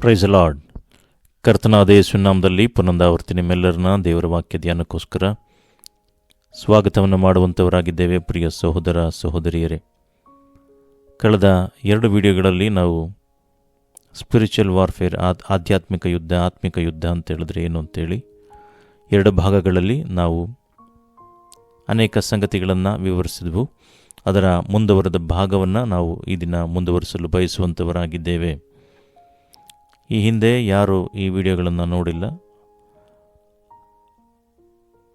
Price lord ಕರ್ತನಾದ ಯೇಸುನಾಮದಲ್ಲಿ ಪುನಂದಾವರ್ತಿ ನಿಮ್ಮೆಲ್ಲರನ್ನ ದೇವರ ವಾಕ್ಯ ಧ್ಯಾನಕ್ಕೋಸ್ಕರ ಸ್ವಾಗತವನ್ನು ಮಾಡುವಂಥವರಾಗಿದ್ದೇವೆ ಪ್ರಿಯ ಸಹೋದರ ಸಹೋದರಿಯರೇ, ಕಳೆದ ಎರಡು ವಿಡಿಯೋಗಳಲ್ಲಿ ನಾವು ಸ್ಪಿರಿಚುವಲ್ ವಾರ್ಫೇರ್ ಆಧ್ಯಾತ್ಮಿಕ ಯುದ್ಧ, ಆತ್ಮಿಕ ಯುದ್ಧ ಅಂತ ಹೇಳಿದ್ರೆ ಏನು ಅಂತೇಳಿ, ಎರಡು ಭಾಗಗಳಲ್ಲಿ ನಾವು ಅನೇಕ ಸಂಗತಿಗಳನ್ನು ವಿವರಿಸಿದ್ವು. ಅದರ ಮುಂದುವರೆದ ಭಾಗವನ್ನು ನಾವು ಈ ದಿನ ಮುಂದುವರಿಸಲು ಬಯಸುವಂಥವರಾಗಿದ್ದೇವೆ ಈ ಹಿಂದೆ ಯಾರು ಈ ವಿಡಿಯೋಗಳನ್ನು ನೋಡಿಲ್ಲ.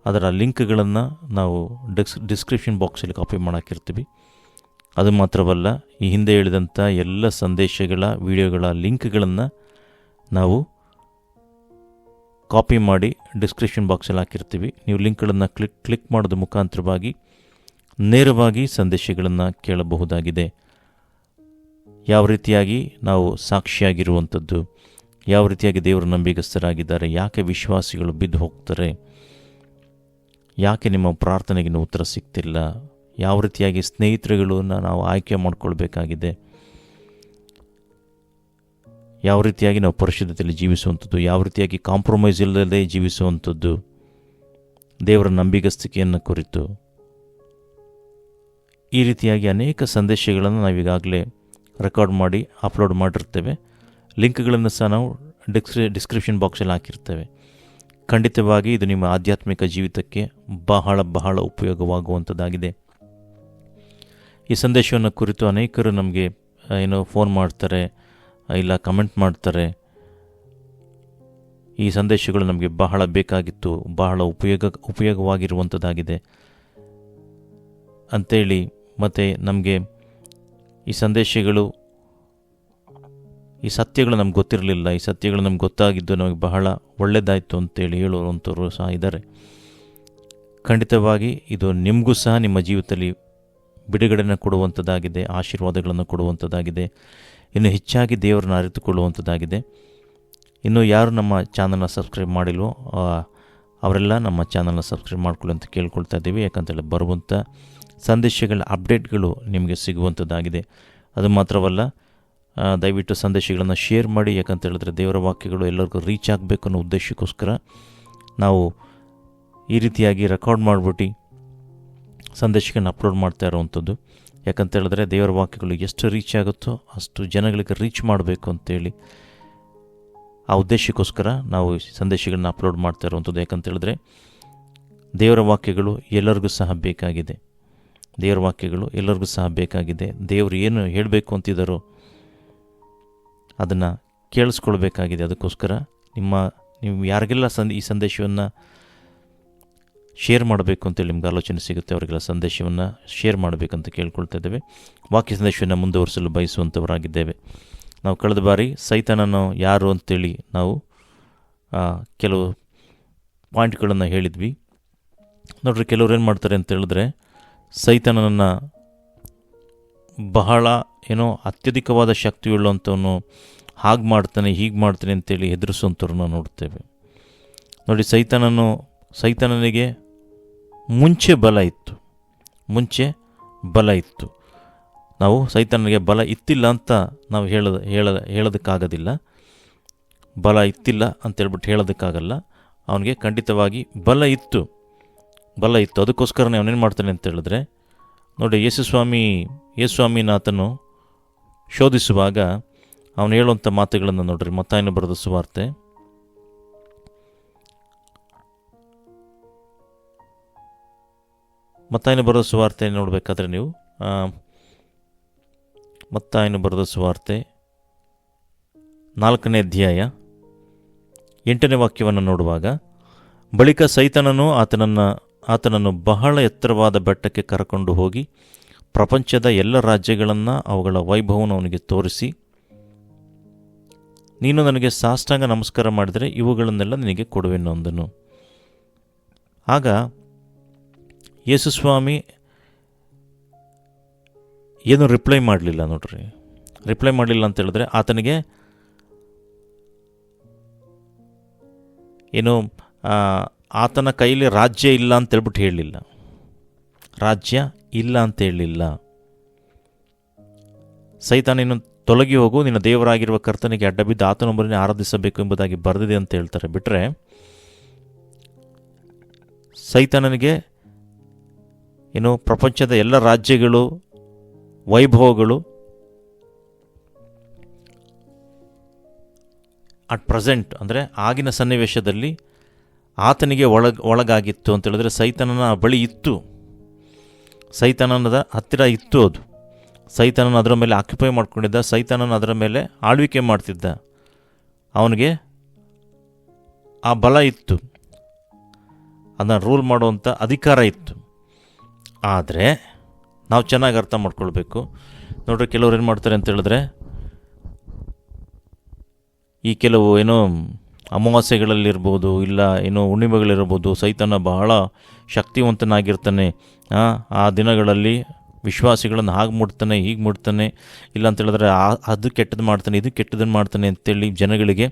ಅದರ ಲಿಂಕ್ಗಳನ್ನು ನಾವು ಡಿಸ್, ಡಿಸ್ಕ್ರಿಪ್ಷನ್ ಬಾಕ್ಸಲ್ಲಿ ಕಾಪಿ ಮಾಡೋಕ್ಕಿರ್ತೀವಿ ಅದು ಮಾತ್ರವಲ್ಲ, ಈ ಹಿಂದೆ ಹೇಳಿದಂಥ ಎಲ್ಲ ಸಂದೇಶಗಳ, ವಿಡಿಯೋಗಳ ಲಿಂಕ್ಗಳನ್ನು ನಾವು ಕಾಪಿ ಮಾಡಿ ಡಿಸ್ಕ್ರಿಪ್ಷನ್ ಬಾಕ್ಸಲ್ಲಿ ಹಾಕಿರ್ತೀವಿ. ನೀವು ಲಿಂಕ್ಗಳನ್ನು ಕ್ಲಿಕ್ ಕ್ಲಿಕ್ ಮಾಡೋದ್ರ ಮುಖಾಂತರವಾಗಿ ನೇರವಾಗಿ ಸಂದೇಶಗಳನ್ನು ಕೇಳಬಹುದಾಗಿದೆ. ಯಾವ ರೀತಿಯಾಗಿ ನಾವು ಸಾಕ್ಷಿಯಾಗಿರುವಂಥದ್ದು? ಯಾವ ರೀತಿಯಾಗಿ ದೇವರು ನಂಬಿಗಸ್ತರಾಗಿದ್ದಾರೆ ಯಾಕೆ ವಿಶ್ವಾಸಿಗಳು ಬಿದ್ದು ಹೋಗ್ತಾರೆ, ಯಾಕೆ ನಿಮ್ಮ ಪ್ರಾರ್ಥನೆಗೆ ಉತ್ತರ ಸಿಗ್ತಿಲ್ಲ, ಯಾವ ರೀತಿಯಾಗಿ ಸ್ನೇಹಿತರುಗಳನ್ನ ನಾವು ಆಯ್ಕೆ ಮಾಡಿಕೊಳ್ಬೇಕಾಗಿದೆ, ಯಾವ ರೀತಿಯಾಗಿ ನಾವು ಪರಿಶುದ್ಧತೆಯಲ್ಲಿ ಜೀವಿಸುವಂಥದ್ದು, ಯಾವ ರೀತಿಯಾಗಿ ಕಾಂಪ್ರಮೈಸ್ ಇಲ್ಲದೆ ಜೀವಿಸುವಂಥದ್ದು, ದೇವರ ನಂಬಿಗಸ್ತಿಕೆಯನ್ನು ಕುರಿತು. ಈ ರೀತಿಯಾಗಿ ಅನೇಕ ಸಂದೇಶಗಳನ್ನು ನಾವೀಗಾಗಲೇ ರೆಕಾರ್ಡ್ ಮಾಡಿ ಅಪ್ಲೋಡ್ ಮಾಡಿರ್ತೇವೆ. ಲಿಂಕ್ಗಳನ್ನು ಸಹ ನಾವು ಡಿಸ್ಕ್ರಿ, ಡಿಸ್ಕ್ರಿಪ್ಷನ್ ಬಾಕ್ಸಲ್ಲಿ ಹಾಕಿರ್ತೇವೆ. ಖಂಡಿತವಾಗಿ ಇದು ನಿಮ್ಮ ಆಧ್ಯಾತ್ಮಿಕ ಜೀವಿತಕ್ಕೆ ಬಹಳ ಬಹಳ ಉಪಯೋಗವಾಗುವಂಥದ್ದಾಗಿದೆ. ಈ ಸಂದೇಶವನ್ನು ಕುರಿತು ಅನೇಕರು ನಮಗೆ ಏನು ಫೋನ್ ಮಾಡ್ತಾರೆ ಇಲ್ಲ ಕಮೆಂಟ್ ಮಾಡ್ತಾರೆ. ಈ ಸಂದೇಶಗಳು ನಮಗೆ ಬಹಳ ಬೇಕಾಗಿತ್ತು, ಬಹಳ ಉಪಯೋಗ, ಉಪಯೋಗವಾಗಿರುವಂಥದ್ದಾಗಿದೆ. ಅಂಥೇಳಿ ಮತ್ತು ನಮಗೆ ಈ ಸಂದೇಶಗಳು ಈ ಸತ್ಯಗಳು ನಮ್ಗೆ ಗೊತ್ತಿರಲಿಲ್ಲ, ಈ ಸತ್ಯಗಳು ನಮ್ಗೆ ಗೊತ್ತಾಗಿದ್ದು ನಮಗೆ ಬಹಳ ಒಳ್ಳೆಯದಾಯಿತು ಅಂತೇಳಿ ಹೇಳುವಂಥವ್ರು ಸಹ ಇದ್ದಾರೆ. ಖಂಡಿತವಾಗಿ ಇದು ನಿಮಗೂ ಸಹ ನಿಮ್ಮ ಜೀವಿತದಲ್ಲಿ ಬಿಡುಗಡೆಯನ್ನು ಕೊಡುವಂಥದ್ದಾಗಿದೆ, ಆಶೀರ್ವಾದಗಳನ್ನು ಕೊಡುವಂಥದ್ದಾಗಿದೆ. ಇನ್ನು ಹೆಚ್ಚಾಗಿ ದೇವರನ್ನು ಅರಿತುಕೊಳ್ಳುವಂಥದ್ದಾಗಿದೆ. ಇನ್ನು ಯಾರು ನಮ್ಮ ಚಾನಲ್ನ ಸಬ್ಸ್ಕ್ರೈಬ್ ಮಾಡಿಲ್ವೋ ಅವರೆಲ್ಲ ನಮ್ಮ ಚಾನಲ್ನ ಸಬ್ಸ್ಕ್ರೈಬ್ ಮಾಡ್ಕೊಳ್ಳಿ ಅಂತ ಕೇಳ್ಕೊಳ್ತಾ ಇದ್ದೀವಿ. ಯಾಕಂತೇಳಿ ಬರುವಂಥ ಸಂದೇಶಗಳ, ಅಪ್ಡೇಟ್ಗಳು ನಿಮಗೆ ಸಿಗುವಂಥದ್ದಾಗಿದೆ. ಅದು ಮಾತ್ರವಲ್ಲ ದಯವಿಟ್ಟು ಸಂದೇಶಗಳನ್ನು ಶೇರ್ ಮಾಡಿ, ಯಾಕಂತ ಹೇಳಿದ್ರೆ ದೇವರ ವಾಕ್ಯಗಳು ಎಲ್ಲರಿಗೂ ರೀಚ್ ಆಗಬೇಕು ಅನ್ನೋ ಉದ್ದೇಶಕ್ಕೋಸ್ಕರ ನಾವು ಈ ರೀತಿಯಾಗಿ ರೆಕಾರ್ಡ್ ಮಾಡಿಬಿಟ್ಟು ಸಂದೇಶಗಳನ್ನು ಅಪ್ಲೋಡ್ ಮಾಡ್ತಾ ಇರುವಂಥದ್ದು. ಯಾಕಂತ ಹೇಳಿದ್ರೆ ದೇವರ ವಾಕ್ಯಗಳು ಎಷ್ಟು ರೀಚ್ ಆಗುತ್ತೋ ಅಷ್ಟು ಜನಗಳಿಗೆ ರೀಚ್ ಮಾಡಬೇಕು ಅಂತೇಳಿ ಆ ಉದ್ದೇಶಕ್ಕೋಸ್ಕರ ನಾವು ಸಂದೇಶಗಳನ್ನ ಅಪ್ಲೋಡ್ ಮಾಡ್ತಾ ಇರುವಂಥದ್ದು. ಯಾಕಂತ ಹೇಳಿದ್ರೆ ದೇವರ ವಾಕ್ಯಗಳು ಎಲ್ಲರಿಗೂ ಸಹ ಬೇಕಾಗಿದೆ. ದೇವರ ವಾಕ್ಯಗಳು ಎಲ್ಲರಿಗೂ ಸಹ ಬೇಕಾಗಿದೆ. ದೇವರು ಏನು ಹೇಳಬೇಕು ಅಂತಿದ್ದಾರೋ ಅದನ್ನು ಕೇಳಿಸ್ಕೊಳ್ಬೇಕಾಗಿದೆ. ಅದಕ್ಕೋಸ್ಕರ ನಿಮ್ಮ, ನೀವು ಯಾರಿಗೆಲ್ಲ ಸಂದ್, ಈ ಸಂದೇಶವನ್ನು ಶೇರ್ ಮಾಡಬೇಕು ಅಂತೇಳಿ ನಿಮ್ಗೆ ಆಲೋಚನೆ ಸಿಗುತ್ತೆ, ಅವರಿಗೆಲ್ಲ ಸಂದೇಶವನ್ನು ಶೇರ್ ಮಾಡಬೇಕಂತ ಕೇಳ್ಕೊಳ್ತಾ ಇದ್ದೇವೆ. ವಾಕ್ಯ ಸಂದೇಶವನ್ನು ಮುಂದುವರಿಸಲು ಬಯಸುವಂಥವರಾಗಿದ್ದೇವೆ ನಾವು ಕಳೆದ ಬಾರಿ ಸೈತಾನನು ಯಾರು ಅಂತೇಳಿ ನಾವು ಕೆಲವು ಪಾಯಿಂಟ್ಗಳನ್ನು ಹೇಳಿದ್ವಿ. ನೋಡ್ರಿ, ಕೆಲವ್ರು ಏನು ಮಾಡ್ತಾರೆ ಅಂತ ಹೇಳಿದ್ರೆ ಸೈತಾನನನ್ನು ಬಹಳ ಏನೋ ಅತ್ಯಧಿಕವಾದ ಶಕ್ತಿಯುಳ್ಳಂಥವನು ಹಾಗೆ ಮಾಡ್ತಾನೆ, ಹೀಗೆ ಮಾಡ್ತಾನೆ ಅಂತೇಳಿ ಹೆದರಿಸುವಂಥವ್ರನ್ನ ನೋಡ್ತೇವೆ. ನೋಡಿ, ಸೈತಾನನು, ಸೈತಾನನಿಗೆ ಮುಂಚೆ ಬಲ ಇತ್ತು. ಮುಂಚೆ ಬಲ ಇತ್ತು. ನಾವು ಸೈತಾನನಿಗೆ ಬಲ ಇತ್ತಿಲ್ಲ ಅಂತ ನಾವು ಹೇಳದ ಹೇಳ ಹೇಳೋದಕ್ಕಾಗೋದಿಲ್ಲ. ಬಲ ಇತ್ತಿಲ್ಲ ಅಂತೇಳ್ಬಿಟ್ಟು ಹೇಳೋದಕ್ಕಾಗಲ್ಲ. ಅವನಿಗೆ ಖಂಡಿತವಾಗಿ ಬಲ ಇತ್ತು. ಬಲ ಇತ್ತು. ಅದಕ್ಕೋಸ್ಕರನೇ ಅವನೇನು ಮಾಡ್ತಾನೆ ಅಂತ ಹೇಳಿದ್ರೆ ನೋಡಿ, ಯೇಸುಸ್ವಾಮಿ, ಯೇಸುಸ್ವಾಮಿನಾಥನು ಶೋಧಿಸುವಾಗ ಅವನು ಹೇಳುವಂಥ ಮಾತುಗಳನ್ನು ನೋಡ್ರಿ, ಮತ್ತಾಯನ ಬರೆದ ಸುವಾರ್ತೆ. ಮತ್ತಾಯನ ಬರೆದ ಸುವಾರ್ತೆ ನೋಡಬೇಕಾದ್ರೆ ನೀವು ಮತ್ತಾಯನ ಬರೆದ ಸುವಾರ್ತೆ ನಾಲ್ಕನೇ ಅಧ್ಯಾಯ ಎಂಟನೇ ವಾಕ್ಯವನ್ನು ನೋಡುವಾಗ, ಬಳಿಕ ಸೈತನನು ಆತನನ್ನು ಆತನನ್ನು ಬಹಳ ಎತ್ತರವಾದ ಬೆಟ್ಟಕ್ಕೆ ಕರಕೊಂಡು ಹೋಗಿ ಪ್ರಪಂಚದ ಎಲ್ಲ ರಾಜ್ಯಗಳನ್ನು ಅವುಗಳ ವೈಭವವನ್ನು ಅವನಿಗೆ ತೋರಿಸಿ, ನೀನು ನನಗೆ ಸಾಷ್ಟಾಂಗ ನಮಸ್ಕಾರ ಮಾಡಿದರೆ ಇವುಗಳನ್ನೆಲ್ಲ ನಿನಗೆ ಕೊಡುವೆನು ಅಂದನು. ಆಗ ಯೇಸುಸ್ವಾಮಿ ಏನು ರಿಪ್ಲೈ ಮಾಡಲಿಲ್ಲ ನೋಡ್ರಿ. ರಿಪ್ಲೈ ಮಾಡಲಿಲ್ಲ ಅಂತ ಹೇಳಿದ್ರೆ ಆತನಿಗೆ ಏನು ಆತನ ಕೈಲಿ ರಾಜ್ಯ ಇಲ್ಲ ಅಂತ ಹೇಳ್ಬಿಟ್ಟು ಹೇಳಲಿಲ್ಲ. ರಾಜ್ಯ ಇಲ್ಲ ಅಂತ ಹೇಳಲಿಲ್ಲ. ಸೈತಾನೇನು ತೊಲಗಿ ಹೋಗು, ನಿನ್ನ ದೇವರಾಗಿರುವ ಕರ್ತನಿಗೆ ಅಡ್ಡಬಿದ್ದು ಆತನೊಬ್ಬರನ್ನೇ ಆರಾಧಿಸಬೇಕು ಎಂಬುದಾಗಿ ಬರೆದಿದೆ ಅಂತ ಹೇಳ್ತಾರೆ. ಬಿಟ್ಟರೆ ಸೈತಾನನಿಗೆ ಏನು ಪ್ರಪಂಚದ ಎಲ್ಲ ರಾಜ್ಯಗಳು, ವೈಭವಗಳು ಅಟ್ ಪ್ರೆಸೆಂಟ್ ಅಂದರೆ ಆಗಿನ ಸನ್ನಿವೇಶದಲ್ಲಿ ಆತನಿಗೆ ಒಳಗ್ ಒಳಗಾಗಿತ್ತು ಅಂತ ಹೇಳಿದ್ರೆ ಸೈತನನ ಬಳಿ ಇತ್ತು. ಸೈತಾನನದ ಹತ್ತಿರ ಇತ್ತು ಅದು. ಸೈತಾನನ ಅದರ ಮೇಲೆ ಆಕ್ಯುಪೈ ಮಾಡ್ಕೊಂಡಿದ್ದ, ಸೈತಾನನ ಅದರ ಮೇಲೆ ಆಳ್ವಿಕೆ ಮಾಡ್ತಿದ್ದ. ಅವನಿಗೆ ಆ ಬಲ ಇತ್ತು. ಅದನ್ನು ರೂಲ್ ಮಾಡುವಂಥ ಅಧಿಕಾರ ಇತ್ತು. ಆದರೆ ನಾವು ಚೆನ್ನಾಗಿ ಅರ್ಥ ಮಾಡ್ಕೊಳ್ಬೇಕು. ನೋಡ್ರಿ ಕೆಲವ್ರು ಏನು ಮಾಡ್ತಾರೆ ಅಂತ ಹೇಳಿದ್ರೆ, ಈ ಕೆಲವು ಏನೋ ಅಮಾವಾಸ್ಯೆಗಳಲ್ಲಿರ್ಬೋದು ಇಲ್ಲ ಏನೋ ಹುಣ್ಣಿಮೆಗಳಿರ್ಬೋದು ಸೈತನ ಬಹಳ ಶಕ್ತಿವಂತನಾಗಿರ್ತಾನೆ. ಆ, ದಿನಗಳಲ್ಲಿ ವಿಶ್ವಾಸಿಗಳನ್ನು ಹಾಗೆ ಮುಡ್ತಾನೆ ಹೀಗೆ ಮುಡ್ತಾನೆ ಇಲ್ಲ ಅಂತೇಳಿದ್ರೆ ಆ ಅದು ಕೆಟ್ಟದ್ದು ಮಾಡ್ತಾನೆ ಇದು ಕೆಟ್ಟದನ್ನು ಮಾಡ್ತಾನೆ ಅಂತೇಳಿ ಜನಗಳಿಗೆ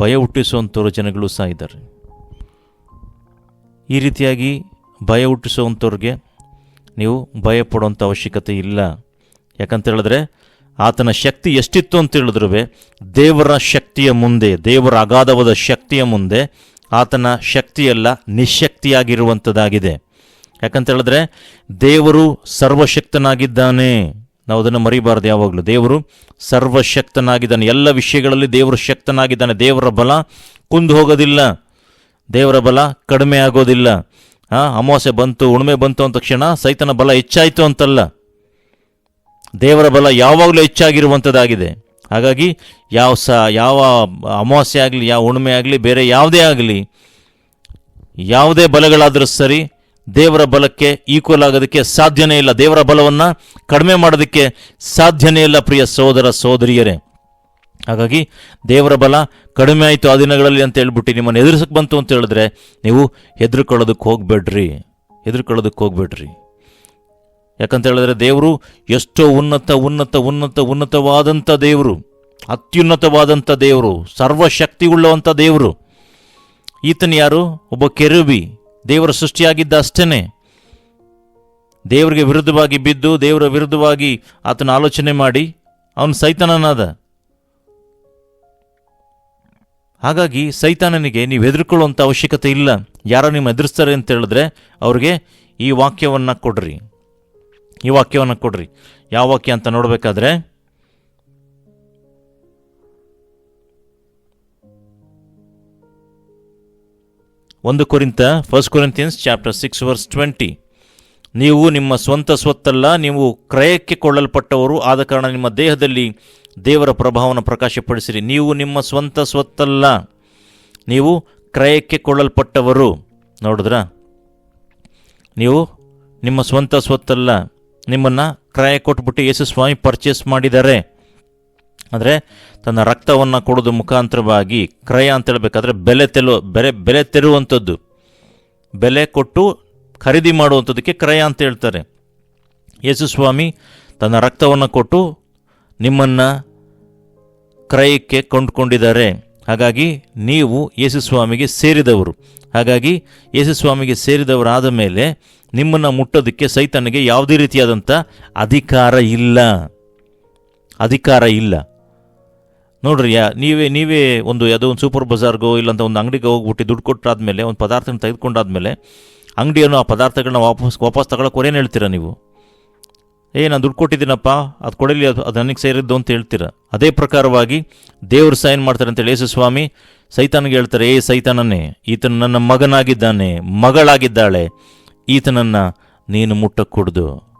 ಭಯ ಹುಟ್ಟಿಸುವಂಥವ್ರು ಜನಗಳು ಸಹ ಇದ್ದಾರೆ. ಈ ರೀತಿಯಾಗಿ ಭಯ ಹುಟ್ಟಿಸುವಂಥವ್ರಿಗೆ ನೀವು ಭಯ ಪಡುವಂಥ ಅವಶ್ಯಕತೆ ಇಲ್ಲ. ಯಾಕಂತ ಹೇಳಿದ್ರೆ ಆತನ ಶಕ್ತಿ ಎಷ್ಟಿತ್ತು ಅಂತ ಹೇಳಿದ್ರು ದೇವರ ಶಕ್ತಿಯ ಮುಂದೆ, ದೇವರ ಅಗಾಧವಾದ ಶಕ್ತಿಯ ಮುಂದೆ ಆತನ ಶಕ್ತಿಯೆಲ್ಲ ನಿಶಕ್ತಿಯಾಗಿರುವಂಥದ್ದಾಗಿದೆ ಯಾಕಂತ ಹೇಳಿದ್ರೆ ದೇವರು ಸರ್ವಶಕ್ತನಾಗಿದ್ದಾನೆ. ನಾವು ಅದನ್ನು ಮರಿಬಾರ್ದು ಯಾವಾಗಲೂ. ದೇವರು ಸರ್ವಶಕ್ತನಾಗಿದ್ದಾನೆ. ಎಲ್ಲ ವಿಷಯಗಳಲ್ಲಿ ದೇವರು ಶಕ್ತನಾಗಿದ್ದಾನೆ. ದೇವರ ಬಲ ಕುಂದು ಹೋಗೋದಿಲ್ಲ. ದೇವರ ಬಲ ಕಡಿಮೆ ಆಗೋದಿಲ್ಲ. ಹಾಂ ಅಮಾವಾಸ್ಯೆ ಬಂತು ಉಣ್ಮೆ ಬಂತು ಅಂತಕ್ಷಣ ಸೈತನ ಬಲ ಹೆಚ್ಚಾಯಿತು ಅಂತಲ್ಲ. ದೇವರ ಬಲ ಯಾವಾಗಲೂ ಹೆಚ್ಚಾಗಿರುವಂಥದ್ದಾಗಿದೆ ಹಾಗಾಗಿ ಯಾವ ಸ, ಯಾವ ಅಮಾವಾಸ್ಯೆ ಆಗಲಿ, ಯಾವ ಉಣ್ಮೆ ಆಗಲಿ, ಬೇರೆ ಯಾವುದೇ ಆಗಲಿ, ಯಾವುದೇ ಬಲಗಳಾದರೂ ಸರಿ ದೇವರ ಬಲಕ್ಕೆ ಈಕ್ವಲ್ ಆಗೋದಕ್ಕೆ ಸಾಧ್ಯನೇ ಇಲ್ಲ. ದೇವರ ಬಲವನ್ನು ಕಡಿಮೆ ಮಾಡೋದಕ್ಕೆ ಸಾಧ್ಯನೇ ಇಲ್ಲ, ಪ್ರಿಯ ಸೋದರ ಸೋದರಿಯರೇ ಹಾಗಾಗಿ ದೇವರ ಬಲ ಕಡಿಮೆ ಆಯಿತು ಆ ದಿನಗಳಲ್ಲಿ ಅಂತ ಹೇಳ್ಬಿಟ್ಟು ನಿಮ್ಮನ್ನು ಎದುರಿಸಕ್ಕೆ ಬಂತು ಅಂತ ಹೇಳಿದ್ರೆ ನೀವು ಹೆದರ್ಕೊಳ್ಳೋದಕ್ಕೆ ಹೋಗಬೇಡ್ರಿ. ಹೆದರ್ಕೊಳ್ಳೋದಕ್ಕೆ ಹೋಗ್ಬೇಡ್ರಿ. ಯಾಕಂತ ಹೇಳಿದ್ರೆ ದೇವರು ಎಷ್ಟೋ ಉನ್ನತ ಉನ್ನತ ಉನ್ನತ ಉನ್ನತವಾದಂಥ ದೇವರು ಅತ್ಯುನ್ನತವಾದಂಥ ದೇವರು ಸರ್ವಶಕ್ತಿ ಉಳ್ಳವಂಥ ದೇವರು. ಈತನ ಯಾರು? ಒಬ್ಬ ಕೆರುಬಿ. ದೇವರ ಸೃಷ್ಟಿಯಾಗಿದ್ದ ಅಷ್ಟೇ ದೇವರಿಗೆ ವಿರುದ್ಧವಾಗಿ ಬಿದ್ದು, ದೇವರ ವಿರುದ್ಧವಾಗಿ ಆತನ ಆಲೋಚನೆ ಮಾಡಿ, ಅವನು ಸೈತನನಾದ. ಹಾಗಾಗಿ ಸೈತಾನನಿಗೆ ನೀವು ಹೆದರ್ಕೊಳ್ಳುವಂಥ ಅವಶ್ಯಕತೆ ಇಲ್ಲ. ಯಾರೋ ನಿಮ್ಮ ಎದುರಿಸ್ತಾರೆ ಅಂತ ಹೇಳಿದ್ರೆ ಅವ್ರಿಗೆ ಈ ವಾಕ್ಯವನ್ನು ಕೊಡ್ರಿ. ಈ ವಾಕ್ಯವನ್ನು ಕೊಡ್ರಿ. ಯಾವ ವಾಕ್ಯ ಅಂತ ನೋಡಬೇಕಾದ್ರೆ, ಒಂದು ಕುರಿತ first Corinthians chapter six verse twenty ನೀವು ನಿಮ್ಮ ಸ್ವಂತ ಸ್ವತ್ತಲ್ಲ, ನೀವು ಕ್ರಯಕ್ಕೆ ಕೊಳ್ಳಲ್ಪಟ್ಟವರು, ಆದ ಕಾರಣ ನಿಮ್ಮ ದೇಹದಲ್ಲಿ ದೇವರ ಪ್ರಭಾವವನ್ನು ಪ್ರಕಾಶಪಡಿಸಿರಿ. ನೀವು ನಿಮ್ಮ ಸ್ವಂತ ಸ್ವತ್ತಲ್ಲ, ನೀವು ಕ್ರಯಕ್ಕೆ ಕೊಳ್ಳಲ್ಪಟ್ಟವರು. ನೋಡಿದ್ರಾ? ನೀವು ನಿಮ್ಮ ಸ್ವಂತ ಸ್ವತ್ತಲ್ಲ. ನಿಮ್ಮನ್ನು ಕ್ರಯ ಕೊಟ್ಬಿಟ್ಟು ಯೇಸು ಸ್ವಾಮಿ ಪರ್ಚೇಸ್ ಮಾಡಿದ್ದಾರೆ. ಅಂದರೆ ತನ್ನ ರಕ್ತವನ್ನು ಕೊಡೋದು ಮುಖಾಂತರವಾಗಿ ಕ್ರಯ ಅಂತ ಹೇಳ್ಬೇಕಾದ್ರೆ ಬೆಲೆ ತೆಲು ಬೆಲೆ ಬೆಲೆ ತೆರುವಂಥದ್ದು. ಬೆಲೆ ಕೊಟ್ಟು ಖರೀದಿ ಮಾಡುವಂಥದ್ದಕ್ಕೆ ಕ್ರಯ ಅಂತ ಹೇಳ್ತಾರೆ. ಯೇಸು ಸ್ವಾಮಿ ತನ್ನ ರಕ್ತವನ್ನು ಕೊಟ್ಟು ನಿಮ್ಮನ್ನು ಕ್ರಯಕ್ಕೆ ಕೊಂಡ್ಕೊಂಡಿದ್ದಾರೆ. ಹಾಗಾಗಿ ನೀವು ಯೇಸುಸ್ವಾಮಿಗೆ ಸೇರಿದವರು. ಹಾಗಾಗಿ ಯೇಸುಸ್ವಾಮಿಗೆ ಸೇರಿದವರಾದ ಮೇಲೆ ನಿಮ್ಮನ್ನು ಮುಟ್ಟೋದಕ್ಕೆ ಸೈತನಿಗೆ ಯಾವುದೇ ರೀತಿಯಾದಂಥ ಅಧಿಕಾರ ಇಲ್ಲ. ಅಧಿಕಾರ ಇಲ್ಲ. ನೋಡ್ರಿ, ಯಾ, ನೀವೇ ನೀವೇ ಒಂದು ಯಾವುದೋ ಒಂದು ಸೂಪರ್ ಬಜಾರ್ಗೋ ಇಲ್ಲಂತ ಒಂದು ಅಂಗಡಿಗೆ ಹೋಗ್ಬಿಟ್ಟು ದುಡ್ಡು ಕೊಟ್ಟಾದ್ಮೇಲೆ ಒಂದು ಪದಾರ್ಥನ ತೆಗೆದುಕೊಂಡಾದ್ಮೇಲೆ ಅಂಗಡಿಯನ್ನು ಆ ಪದಾರ್ಥಗಳನ್ನ ವಾಪಸ್ ವಾಪಸ್ ತಗೊಳಕ್ಕೆ ಏನು ಹೇಳ್ತೀರಾ ನೀವು? ಏ, ನಾನು ದುಡ್ಡು ಕೊಟ್ಟಿದ್ದೀನಪ್ಪ. ಅದು ಕೊಡಲಿ, ಅದು ಅದು ನನಗೆ ಸೇರಿದ್ದು ಅಂತ ಹೇಳ್ತೀರ. ಅದೇ ಪ್ರಕಾರವಾಗಿ ದೇವರು ಸೈನ್ ಮಾಡ್ತಾರೆ ಅಂತೇಳಿ ಯೇಸು ಸ್ವಾಮಿ ಸೈತಾನಿಗೆ ಹೇಳ್ತಾರೆ, ಏ ಸೈತಾನನೇ, ಈತನು ನನ್ನ ಮಗನಾಗಿದ್ದಾನೆ, ಮಗಳಾಗಿದ್ದಾಳೆ. ಈತನನ್ನು ನೀನು ಮುಟ್ಟಕ್ಕೂಡ್ದು